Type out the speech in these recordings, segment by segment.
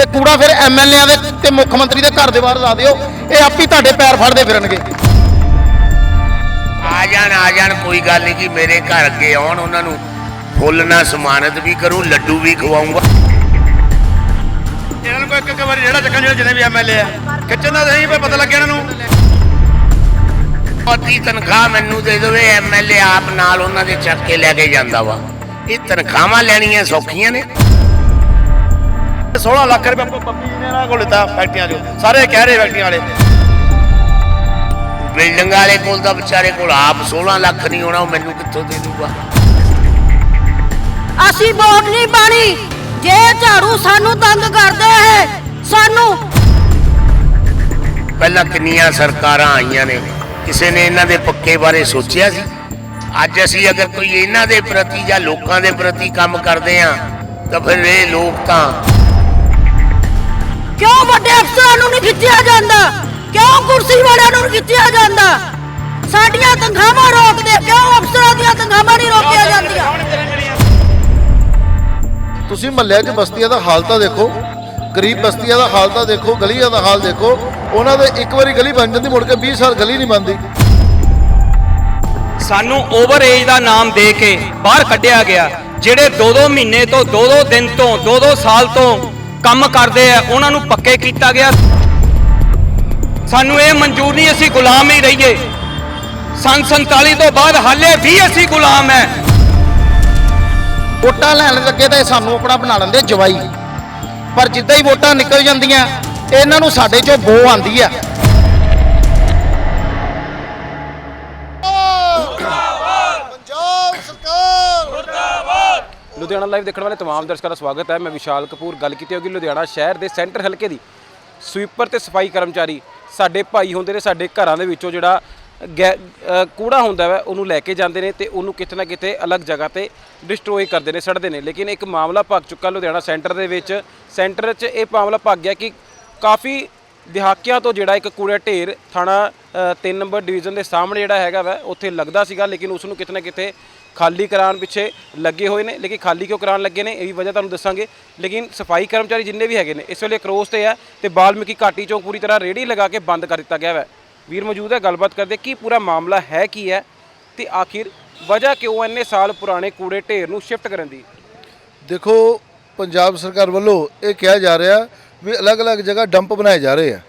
ਤੇ ਕੂੜਾ ਫਿਰ ਐਮਐਲਏਆਂ ਦੇ ਤੇ ਮੁੱਖ ਮੰਤਰੀ ਦੇ ਘਰ ਦੇ ਬਾਹਰ ਲਾ ਦਿਓ। ਇਹ ਆਪੀ ਤੁਹਾਡੇ ਪੈਰ ਫੜਦੇ ਫਿਰਨਗੇ। ਆ ਜਾਣ ਆ ਜਾਣ ਕੋਈ ਗੱਲ ਨਹੀਂ ਕਿ ਮੇਰੇ ਘਰ ਅੱਗੇ ਆਉਣ ਉਹਨਾਂ ਨੂੰ ਫੁੱਲ ਨਾਲ ਸਮਾਨਤ ਵੀ ਕਰੂੰ ਲੱਡੂ ਵੀ ਖਵਾਉਂਗਾ ਇਹਨਾਂ ਨੂੰ ਕੋਈ ਇੱਕ ਇੱਕ ਵਾਰੀ ਜਿਹੜਾ ਚੱਕਣ ਜਿਹੜੇ ਜਿੰਨੇ ਵੀ ਐਮਐਲਏ ਆ ਖਿੱਚਣ ਦਾ ਸਹੀ ਪਤਾ ਲੱਗਿਆ ਇਹਨਾਂ ਨੂੰ? ਪਤੀ ਤਨਖਾਹ ਮੈਨੂੰ ਦੇ ਦੇਵੇ ਐਮਐਲਏ ਆਪ ਨਾਲ ਉਹਨਾਂ ਦੇ ਚੱਕ ਕੇ ਲੈ ਕੇ ਜਾਂਦਾ ਵਾ। ਇਹ ਤਨਖਾਹਾਂ ਲੈਣੀਆਂ ਸੌਖੀਆਂ ਨੇ। 16 ਲੱਖ ਰੁਪਏ ਪੱਪੀ ਜੀ ਨੇ ਇਹਨਾਂ ਕੋਲ ਲਿੱਤਾ ਫੈਕਟਰੀਆਂ 'ਚੋਂ। ਸਾਰੇ ਕਹਿ ਰਹੇ ਫੈਕਟਰੀਆਂ ਵਾਲੇ। ਬਿਲਡਿੰਗ ਵਾਲੇ ਕੋਲ ਤਾਂ ਵਿਚਾਰੇ ਕੋਲ ਆਪ 16 ਲੱਖ ਨਹੀਂ ਹੋਣਾ ਉਹ ਮੈਨੂੰ ਕਿੱਥੋਂ ਦੇ ਦੂਗਾ? ਅਸੀਂ ਵੋਟ ਨਹੀਂ ਪਾਣੀ। ਜੇ ਝਾੜੂ ਸਾਨੂੰ ਤੰਗ ਕਰਦੇ ਹੈ ਸਾਨੂੰ ਪਹਿਲਾਂ ਕਿੰਨੀਆਂ ਸਰਕਾਰਾਂ ਆਈਆਂ ਨੇ? ਕਿਸੇ ਨੇ ਇਹਨਾਂ ਦੇ ਪੱਕੇ ਬਾਰੇ ਸੋਚਿਆ ਸੀ? ਅੱਜ ਅਸੀਂ ਅਗਰ ਕੋਈ ਇਹਨਾਂ ਦੇ ਪ੍ਰਤੀ ਜਾਂ ਲੋਕਾਂ ਦੇ ਪ੍ਰਤੀ ਕੰਮ ਕਰਦੇ ਆ ਤਾਂ ਫਿਰ ਇਹ ਲੋਕ ਤਾਂ ਕਿਉਂ ਵੱਡੇ ਅਫਸਰਾਂ ਨੂੰ ਨਹੀਂ ਖਿੱਚਿਆ ਜਾਂਦਾ? ਕਿਉਂ ਕੁਰਸੀ ਵਾਲਿਆਂ ਨੂੰ ਨਹੀਂ ਖਿੱਚਿਆ ਜਾਂਦਾ? ਸਾਡੀਆਂ ਤਨਖਾਹਾਂ ਰੋਕਦੇ ਕਿਉਂ ਅਫਸਰਾਂ ਦੀਆਂ ਤਨਖਾਹਾਂ ਨਹੀਂ ਰੋਕੀਆਂ ਜਾਂਦੀਆਂ? ਤੁਸੀਂ ਮਹੱਲਿਆਂ 'ਚ ਬਸਤੀਆਂ ਦਾ ਹਾਲ ਤਾਂ ਦੇਖੋ ਗਰੀਬ ਬਸਤੀਆਂ ਦਾ ਹਾਲ ਤਾਂ ਦੇਖੋ ਗਲੀਆਂ ਦਾ ਹਾਲ ਦੇਖੋ ਉਹਨਾਂ ਦੇ ਇੱਕ ਵਾਰੀ ਗਲੀ ਬਣ ਜਾਂਦੀ ਮੁੜ ਕੇ 20 ਸਾਲ ਗਲੀ ਨਹੀਂ ਬਣਦੀ। ਸਾਨੂੰ ਓਵਰ ਏਜ ਦਾ ਨਾਮ ਦੇ ਕੇ ਬਾਹਰ ਕੱਢਿਆ ਗਿਆ ਜਿਹੜੇ 2-2 ਮਹੀਨੇ ਤੋਂ 2-2 ਦਿਨ ਤੋਂ 2-2 ਸਾਲ ਤੋਂ ਕੰਮ ਕਰਦੇ ਆ, ਉਹਨਾਂ ਨੂੰ ਪੱਕੇ ਕੀਤਾ ਗਿਆ। ਸਾਨੂੰ ਇਹ ਮਨਜ਼ੂਰ ਨਹੀਂ ਅਸੀਂ ਗੁਲਾਮ ਹੀ ਰਹੀਏ। ਸੰਨ 47 ਤੋਂ ਬਾਅਦ ਹਾਲੇ ਵੀ ਅਸੀਂ ਗੁਲਾਮ ਹੈ ਵੋਟਾਂ ਲੈਣ ਲੱਗੇ ਤਾਂ ਇਹ ਸਾਨੂੰ ਆਪਣਾ ਬਣਾ ਲੈਂਦੇ ਜਵਾਈ। ਪਰ ਜਿੱਦਾਂ ਹੀ ਵੋਟਾਂ ਨਿਕਲ ਜਾਂਦੀਆਂ, ਇਹਨਾਂ ਨੂੰ ਸਾਡੇ 'ਚੋਂ ਬੋ ਆਂਦੀ ਆ। ਲੁਧਿਆਣਾ ਲਾਈਵ ਦੇਖਣ ਵਾਲੇ ਤਮਾਮ ਦਰਸ਼ਕਾਂ ਦਾ ਸਵਾਗਤ ਹੈ। ਮੈਂ ਵਿਸ਼ਾਲ ਕਪੂਰ, ਗੱਲ ਕੀਤੀ ਹੋਗੀ ਲੁਧਿਆਣਾ ਸ਼ਹਿਰ ਦੇ ਸੈਂਟਰ ਹਲਕੇ ਦੀ। ਸਵੀਪਰ ਤੇ ਸਫ਼ਾਈ ਕਰਮਚਾਰੀ ਸਾਡੇ ਭਾਈ ਹੁੰਦੇ ਨੇ, ਸਾਡੇ ਘਰਾਂ ਦੇ ਵਿੱਚੋਂ ਜਿਹੜਾ ਗੈ- ਕੂੜਾ ਹੁੰਦਾ ਵਾ, ਉਹਨੂੰ ਲੈ ਕੇ ਜਾਂਦੇ ਨੇ ਤੇ ਉਹਨੂੰ ਕਿਤੇ ਨਾ ਕਿਤੇ ਅਲੱਗ ਜਗ੍ਹਾ ਤੇ ਡਿਸਟਰੋਏ ਕਰਦੇ ਨੇ, ਸੜਦੇ ਨੇ। ਲੇਕਿਨ ਇੱਕ ਮਾਮਲਾ ਭੱਗ ਚੁੱਕਾ ਲੁਧਿਆਣਾ ਸੈਂਟਰ ਦੇ ਵਿੱਚ। ਸੈਂਟਰ 'ਚ ਇਹ ਮਾਮਲਾ ਭੱਗ ਗਿਆ ਕਿ ਕਾਫੀ ਦਿਹਾਕਿਆਂ ਤੋਂ ਜਿਹੜਾ ਇੱਕ ਕੂੜਾ ਢੇਰ ਥਾਣਾ 3 ਨੰਬਰ ਡਿਵੀਜ਼ਨ ਦੇ ਸਾਹਮਣੇ ਜਿਹੜਾ ਹੈਗਾ ਵਾ, ਉੱਥੇ ਲੱਗਦਾ ਸੀਗਾ, ਲੇਕਿਨ ਉਸ ਨੂੰ ਕਿਤੇ ਨਾ ਕਿਤੇ ਖਾਲੀ ਕਰਾਉਣ ਪਿੱਛੇ ਲੱਗੇ ਹੋਏ ਨੇ, ਲੇਕਿਨ ਖਾਲੀ ਕਿਉਂ ਕਰਾਉਣ ਲੱਗੇ ਨੇ, ਇਹ ਵੀ ਵਜ੍ਹਾ ਤੁਹਾਨੂੰ ਦੱਸਾਂਗੇ। ਲੇਕਿਨ ਸਫ਼ਾਈ ਕਰਮਚਾਰੀ ਜਿੰਨੇ ਵੀ ਹੈਗੇ ਨੇ, ਇਸ ਵੇਲੇ ਕਰੋਸ ਤੇ ਆ ਤੇ ਬਾਲਮਿਕੀ ਘਾਟੀ ਚੋਂ ਪੂਰੀ ਤਰ੍ਹਾਂ ਰੇੜੀ ਲਗਾ ਕੇ ਬੰਦ ਕਰ ਦਿੱਤਾ ਗਿਆ ਹੈ ਵੀਰ ਮੌਜੂਦ ਹੈ, ਗੱਲਬਾਤ ਕਰਦੇ ਕੀ ਪੂਰਾ ਮਾਮਲਾ ਹੈ, ਕੀ ਹੈ? ਤੇ ਆਖਿਰ ਵਜ੍ਹਾ ਕਿਉਂ ਇੰਨੇ ਸਾਲ ਪੁਰਾਣੇ ਕੂੜੇ ਢੇਰ ਨੂੰ ਸ਼ਿਫਟ ਕਰਨ ਦੀ? ਦੇਖੋ, ਪੰਜਾਬ ਸਰਕਾਰ ਵੱਲੋਂ ਇਹ ਕਿਹਾ ਜਾ ਰਿਹਾ ਵੀ ਅਲੱਗ-ਅਲੱਗ ਜਗ੍ਹਾ ਡੰਪ ਬਣਾਏ ਜਾ ਰਹੇ ਆ।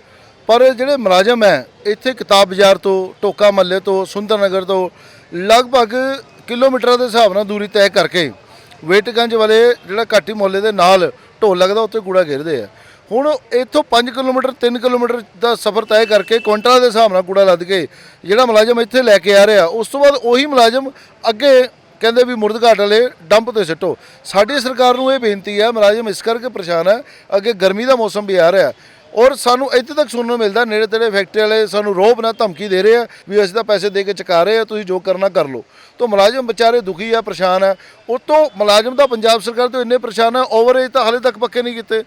ਪਰ ਜਿਹੜੇ ਮੁਲਾਜ਼ਮ ਹੈ, ਇੱਥੇ ਕਿਤਾਬ ਬਾਜ਼ਾਰ ਤੋਂ, ਟੋਕਾ ਮੱਲੇ ਤੋਂ ਸੁੰਦਰ ਨਗਰ ਤੋਂ ਲਗਭਗ ਕਿਲੋਮੀਟਰਾਂ ਦੇ ਹਿਸਾਬ ਨਾਲ ਦੂਰੀ ਤੈਅ ਕਰਕੇ ਵੇਟਗੰਜ ਵਾਲੇ ਜਿਹੜਾ ਘਾਟੀ ਮੁਹੱਲੇ ਦੇ ਨਾਲ ਢੋਲ ਲੱਗਦਾ ਉੱਥੇ ਕੂੜਾ ਘੇਰਦੇ ਆ। ਹੁਣ ਇੱਥੋਂ 5 ਕਿਲੋਮੀਟਰ 3 ਕਿਲੋਮੀਟਰ ਦਾ ਸਫ਼ਰ ਤੈਅ ਕਰਕੇ ਕੁਇੰਟਲਾਂ ਦੇ ਹਿਸਾਬ ਨਾਲ ਕੂੜਾ ਲੱਦ ਕੇ ਜਿਹੜਾ ਮੁਲਾਜ਼ਮ ਇੱਥੇ ਲੈ ਕੇ ਆ ਰਿਹਾ, ਉਸ ਤੋਂ ਬਾਅਦ ਉਹੀ ਮੁਲਾਜ਼ਮ ਅੱਗੇ ਕਹਿੰਦੇ ਵੀ ਮੁਰਦਘਾਟ ਵਾਲੇ ਡੰਪ ਤੇ ਸਿੱਟੋ। ਸਾਡੀ ਸਰਕਾਰ ਨੂੰ ਇਹ ਬੇਨਤੀ ਹੈ, ਮੁਲਾਜ਼ਮ ਇਸ ਕਰਕੇ ਪਰੇਸ਼ਾਨ ਹੈ, ਅੱਗੇ ਗਰਮੀ ਦਾ ਮੌਸਮ ਵੀ ਆ ਰਿਹਾ। ਔਰ ਸਾਨੂੰ ਇੱਥੇ ਤੱਕ ਸੁਣਨ ਨੂੰ ਮਿਲਦਾ, ਨੇੜੇ ਤੇੜੇ ਫੈਕਟਰੀ ਵਾਲੇ ਸਾਨੂੰ ਰੋਬ ਨਾ ਧਮਕੀ ਦੇ ਰਹੇ ਆ ਵੀ ਅਸੀਂ ਤਾਂ ਪੈਸੇ ਦੇ ਕੇ ਚੁਕਾ ਰਹੇ ਆ, ਤੁਸੀਂ ਜੋ ਕਰਨਾ ਕਰ ਲਓ। ਤੋਂ ਮੁਲਾਜ਼ਮ ਵਿਚਾਰੇ ਦੁਖੀ ਆ, ਪਰੇਸ਼ਾਨ ਆ। ਉਤੋਂ ਮੁਲਾਜ਼ਮ ਤਾਂ ਪੰਜਾਬ ਸਰਕਾਰ ਤੋਂ ਇੰਨੇ ਪਰੇਸ਼ਾਨ ਆ ਓਵਰੇਜ ਤਾਂ ਹਾਲੇ ਤੱਕ ਪੱਕੇ ਨਹੀਂ ਕੀਤੇ।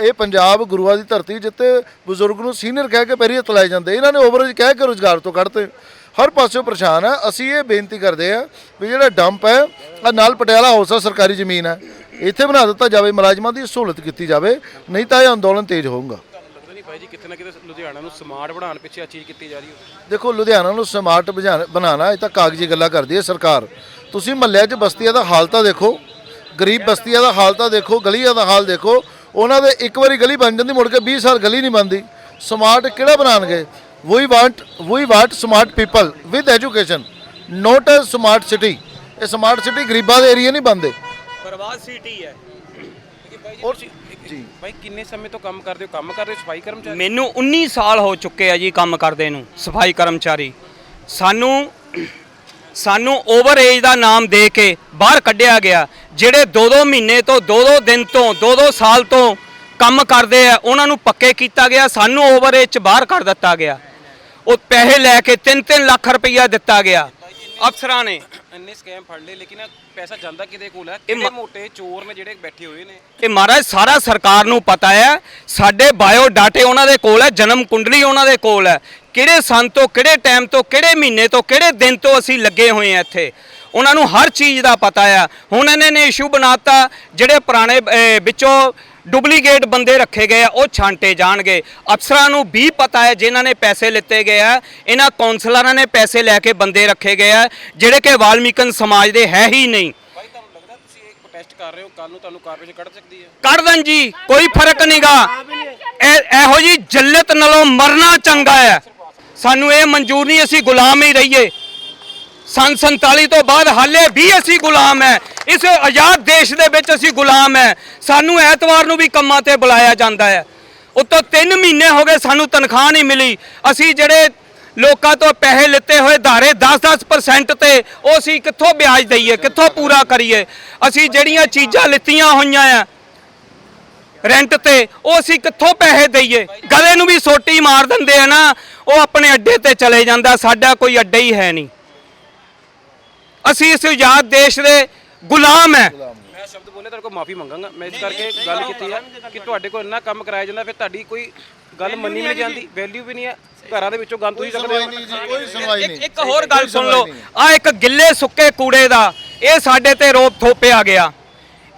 ਇਹ ਪੰਜਾਬ ਗੁਰੂਆਂ ਦੀ ਧਰਤੀ ਜਿੱਤੇ ਬਜ਼ੁਰਗ ਨੂੰ ਸੀਨੀਅਰ ਕਹਿ ਕੇ ਪੈਰੀ ਹੱਥ ਲਾਏ ਜਾਂਦੇ, ਇਹਨਾਂ ਨੇ ਓਵਰੇਜ ਕਹਿ ਕੇ ਰੋਜ਼ਗਾਰ ਤੋਂ ਕੱਢਤੇ। ਹਰ ਪਾਸਿਓਂ ਪਰੇਸ਼ਾਨ ਆ, ਅਸੀਂ ਇਹ ਬੇਨਤੀ ਕਰਦੇ ਆ ਵੀ ਜਿਹੜਾ ਡੰਪ ਹੈ ਆ ਨਾਲ ਪਟਿਆਲਾ ਹਾਊਸ ਆ, ਸਰਕਾਰੀ ਜ਼ਮੀਨ ਹੈ ਇੱਥੇ ਬਣਾ ਦਿੱਤਾ ਜਾਵੇ, ਮੁਲਾਜ਼ਮਾਂ ਦੀ ਸਹੂਲਤ ਕੀਤੀ ਜਾਵੇ, ਨਹੀਂ ਤਾਂ ਇਹ ਅੰਦੋਲਨ ਤੇਜ਼ ਹੋਊਗਾ। ਭਾਈ ਜੀ ਕਿਤੇ ਨਾ ਕਿਤੇ ਲੁਧਿਆਣਾ ਨੂੰ ਸਮਾਰਟ ਬਣਾਉਣ ਪਿੱਛੇ ਆ ਚੀਜ਼ ਕੀਤੀ ਜਾ ਰਹੀ ਹੈ। ਦੇਖੋ ਲੁਧਿਆਣਾ ਨੂੰ ਸਮਾਰਟ ਬਣਾਉਣਾ ਇਹ ਤਾਂ ਕਾਗਜ਼ੀ ਗੱਲਾਂ ਕਰਦੀ ਹੈ ਸਰਕਾਰ। ਤੁਸੀਂ ਮਹੱਲਿਆਂ 'ਚ ਬਸਤੀਆਂ ਦਾ ਹਾਲ ਤਾਂ ਦੇਖੋ ਗਰੀਬ ਬਸਤੀਆਂ ਦਾ ਹਾਲ ਤਾਂ ਦੇਖੋ ਗਲੀਆਂ ਦਾ ਹਾਲ ਦੇਖੋ ਉਹਨਾਂ ਦੇ ਇੱਕ ਵਾਰੀ ਗਲੀ ਬਣ ਜਾਂਦੀ ਮੁੜ ਕੇ 20 ਸਾਲ ਗਲੀ ਨਹੀਂ ਬਣਦੀ। ਸਮਾਰਟ ਕਿਹੜਾ ਬਣਾਉਣਗੇ? We want we want smart people with education not a smart city ਇਹ ਸਮਾਰਟ ਸਿਟੀ ਗਰੀਬਾਂ ਦੇ ਏਰੀਆ ਨਹੀਂ ਬਣਦੇ। ਪ੍ਰਵਾਸ ਸਿਟੀ ਹੈ। ਔਰ ਜੀ। ਭਾਈ ਕਿੰਨੇ ਸਮੇਂ ਤੋਂ ਕੰਮ ਕਰਦੇ ਹੋ? ਕੰਮ ਕਰਦੇ ਹੋ ਸਫ਼ਾਈ ਕਰਮਚਾਰੀ? ਮੈਨੂੰ 19 ਸਾਲ ਹੋ ਚੁੱਕੇ ਆ ਜੀ ਕੰਮ ਕਰਦੇ ਨੂੰ ਸਫ਼ਾਈ ਕਰਮਚਾਰੀ। ਸਾਨੂੰ ਸਾਨੂੰ ਓਵਰ ਏਜ ਦਾ ਨਾਮ ਦੇ ਕੇ ਬਾਹਰ ਕੱਢਿਆ ਗਿਆ ਜਿਹੜੇ 2-2 ਮਹੀਨੇ ਤੋਂ 2-2 ਦਿਨ ਤੋਂ 2-2 ਸਾਲ ਤੋਂ ਕੰਮ ਕਰਦੇ ਆ ਉਹਨਾਂ ਨੂੰ ਪੱਕੇ ਕੀਤਾ ਗਿਆ ਸਾਨੂੰ ਓਵਰ ਏਜ ਚ ਬਾਹਰ ਕੱਢ ਦਿੱਤਾ ਗਿਆ। ਉਹ ਪੈਸੇ ਲੈ ਕੇ 3-3 ਲੱਖ ਰੁਪਈਆ ਦਿੱਤਾ ਗਿਆ। ਅਫਸਰਾਂ ਨੇ। ਇੰਨੇ ਸਕੈਮ ਫੜ ਲਏ ਲੇਕਿਨ ਇਹ ਪੈਸਾ ਜਾਂਦਾ ਕਿਹਦੇ ਕੋਲ ਹੈ ਕਿਹੜੇ ਮੋਟੇ ਚੋਰ ਨੇ ਜਿਹੜੇ ਬੈਠੇ ਹੋਏ ਨੇ? ਇਹ ਮਹਾਰਾਜ ਸਾਰਾ ਸਰਕਾਰ ਨੂੰ ਪਤਾ ਹੈ ਸਾਡੇ ਬਾਇਓ ਡਾਟੇ ਉਹਨਾਂ ਦੇ ਕੋਲ ਹੈ ਜਨਮ ਕੁੰਡਲੀ ਉਹਨਾਂ ਦੇ ਕੋਲ ਹੈ। ਕਿਹੜੇ ਸੰਨ ਤੋਂ ਕਿਹੜੇ ਟਾਈਮ ਤੋਂ ਕਿਹੜੇ ਮਹੀਨੇ ਤੋਂ ਕਿਹੜੇ ਦਿਨ ਤੋਂ ਅਸੀਂ ਲੱਗੇ ਹੋਏ ਆ ਇੱਥੇ? ਉਹਨਾਂ ਨੂੰ ਹਰ ਚੀਜ਼ ਦਾ ਪਤਾ ਆ ਹੁਣ ਇਹਨਾਂ ਨੇ ਇਸ਼ੂ ਬਣਾਤਾ ਜਿਹੜੇ ਪੁਰਾਣੇ ਵਿੱਚੋਂ ਡੁਪਲੀਕੇਟ ਬੰਦੇ ਰੱਖੇ ਗਏ ਆ ਉਹ ਛਾਂਟੇ ਜਾਣਗੇ। ਅਫਸਰਾਂ ਨੂੰ ਵੀ ਪਤਾ ਹੈ ਜਿਨ੍ਹਾਂ ਨੇ ਪੈਸੇ ਲਿੱਤੇ ਗਏ ਆ ਇਹਨਾਂ ਕੌਂਸਲਰਾਂ ਨੇ ਪੈਸੇ ਲੈ ਕੇ ਬੰਦੇ ਰੱਖੇ ਗਏ ਆ ਜਿਹੜੇ ਕਿ ਵਾਲਮੀਕਨ ਸਮਾਜ ਦੇ ਹੈ ਹੀ ਨਹੀਂ। ਭਾਈ ਤੁਹਾਨੂੰ ਲੱਗਦਾ ਤੁਸੀਂ ਇਹ ਪ੍ਰੋਟੈਸਟ ਕਰ ਰਹੇ ਹੋ ਕੱਲ ਨੂੰ ਤੁਹਾਨੂੰ ਕਾਰਪੋਰੇਸ਼ਨ ਕੱਢ ਸਕਦੀ ਹੈ? ਕੱਢ ਦੇਣ ਜੀ ਕੋਈ ਫ਼ਰਕ ਨਹੀਂਗਾ। ਇਹੋ ਜੀ ਜੱਲਤ ਨਾਲੋਂ ਮਰਨਾ ਚੰਗਾ ਹੈ। ਸਾਨੂੰ ਇਹ ਮਨਜ਼ੂਰ ਨਹੀਂ ਅਸੀਂ ਗੁਲਾਮ ਹੀ ਰਹੀਏ। ਸੰਨ 47 ਤੋਂ ਬਾਅਦ ਹਾਲੇ ਵੀ ਅਸੀਂ ਗੁਲਾਮ ਹੈ ਇਸ ਆਜ਼ਾਦ ਦੇਸ਼ ਦੇ ਵਿੱਚ ਅਸੀਂ ਗੁਲਾਮ ਹੈ ਸਾਨੂੰ ਐਤਵਾਰ ਨੂੰ ਵੀ ਕੰਮਾਂ ਤੇ ਬੁਲਾਇਆ ਜਾਂਦਾ ਹੈ ਉਤੋਂ 3 ਮਹੀਨੇ ਹੋ ਗਏ ਸਾਨੂੰ ਤਨਖਾਹ ਨਹੀਂ ਮਿਲੀ। ਅਸੀਂ ਜਿਹੜੇ ਲੋਕਾਂ ਤੋਂ ਪੈਸੇ ਲਿੱਤੇ ਹੋਏ ਧਾਰੇ 10-10% ਤੇ, ਉਹ ਅਸੀਂ ਕਿੱਥੋਂ ਵਿਆਜ ਦਈਏ, ਕਿੱਥੋਂ ਪੂਰਾ ਕਰੀਏ? ਅਸੀਂ ਜਿਹੜੀਆਂ ਚੀਜ਼ਾਂ ਲਿੱਤੀਆਂ ਹੋਈਆਂ ਆ ਰੈਂਟ ਤੇ, ਉਹ ਅਸੀਂ ਕਿੱਥੋਂ ਪੈਸੇ ਦਈਏ? ਗਲੇ ਨੂੰ ਵੀ ਸੋਟੀ ਮਾਰ ਦਿੰਦੇ ਆ ਨਾ, ਉਹ ਆਪਣੇ ਅੱਡੇ ਤੇ ਚਲੇ ਜਾਂਦਾ, ਸਾਡਾ ਕੋਈ ਅੱਡਾ ਹੀ ਹੈ ਨਹੀਂ। ਅਸੀਂ ਇਸ ਆਜ਼ਾਦ ਦੇਸ਼ ਦੇ ਗੁਲਾਮ ਹੈ। ਮੈਂ ਸ਼ਬਦ ਬੋਲੇ ਤੁਹਾਡੇ ਕੋਲ ਮਾਫੀ ਮੰਗਾਂਗਾ। ਮੈਂ ਇਸ ਕਰਕੇ ਗੱਲ ਕੀਤੀ ਹੈ ਕਿ ਤੁਹਾਡੇ ਕੋਲ ਇੰਨਾ ਕੰਮ ਕਰਾਇਆ ਜਾਂਦਾ ਫਿਰ ਤੁਹਾਡੀ ਕੋਈ ਗੱਲ ਮੰਨੀ ਨਹੀਂ ਜਾਂਦੀ ਵੈਲਿਊ ਵੀ ਨਹੀਂ ਹੈ। ਘਰਾਂ ਦੇ ਵਿੱਚੋਂ ਗੰਦ ਤੁਸੀਂ ਸਕਦੇ ਹੋ। ਕੋਈ ਸੁਣਵਾਈ ਇੱਕ ਇੱਕ ਹੋਰ ਗੱਲ ਸੁਣ ਲਓ। ਆ ਇੱਕ ਗਿੱਲੇ ਸੁੱਕੇ ਕੂੜੇ ਦਾ ਇਹ ਸਾਡੇ ਤੇ ਰੋਪ ਥੋਪਿਆ ਗਿਆ।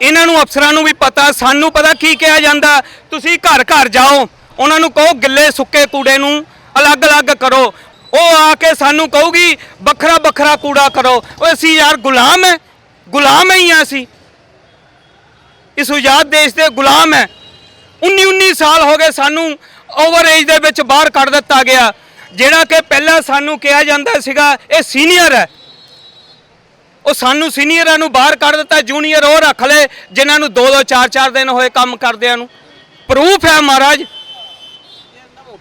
ਇਹਨਾਂ ਨੂੰ ਅਫਸਰਾਂ ਨੂੰ ਵੀ ਪਤਾ ਸਾਨੂੰ ਪਤਾ ਕੀ ਕਿਹਾ ਜਾਂਦਾ। ਤੁਸੀਂ ਘਰ ਘਰ ਜਾਓ ਉਹਨਾਂ ਨੂੰ ਕਹੋ ਗਿੱਲੇ ਸੁੱਕੇ ਕੂੜੇ ਨੂੰ ਅਲੱਗ-ਅਲੱਗ ਕਰੋ। ਉਹ ਆ ਕੇ ਸਾਨੂੰ ਕਹੂਗੀ, ਵੱਖਰਾ ਵੱਖਰਾ ਕੂੜਾ ਕਰੋ। ਉਹ ਅਸੀਂ ਯਾਰ ਗੁਲਾਮ ਹੈ ਗੁਲਾਮ ਹੀ ਆ ਅਸੀਂ। ਇਸ ਆਜ਼ਾਦ ਦੇਸ਼ ਦੇ ਗੁਲਾਮ ਹੈ 19 19 ਸਾਲ ਹੋ ਗਏ ਸਾਨੂੰ ਓਵਰ ਏਜ ਦੇ ਵਿੱਚ ਬਾਹਰ ਕੱਢ ਦਿੱਤਾ ਗਿਆ। ਜਿਹੜਾ ਕਿ ਪਹਿਲਾਂ ਸਾਨੂੰ ਕਿਹਾ ਜਾਂਦਾ ਸੀਗਾ, ਇਹ ਸੀਨੀਅਰ ਹੈ ਉਹ ਸਾਨੂੰ ਸੀਨੀਅਰਾਂ ਨੂੰ ਬਾਹਰ ਕੱਢ ਦਿੱਤਾ ਜੂਨੀਅਰ ਉਹ ਰੱਖ ਲਏ, ਜਿਨ੍ਹਾਂ ਨੂੰ 2-2 4-4 ਦਿਨ ਹੋਏ ਕੰਮ ਕਰਦਿਆਂ ਨੂੰ। ਪ੍ਰੂਫ ਹੈ ਮਹਾਰਾਜ।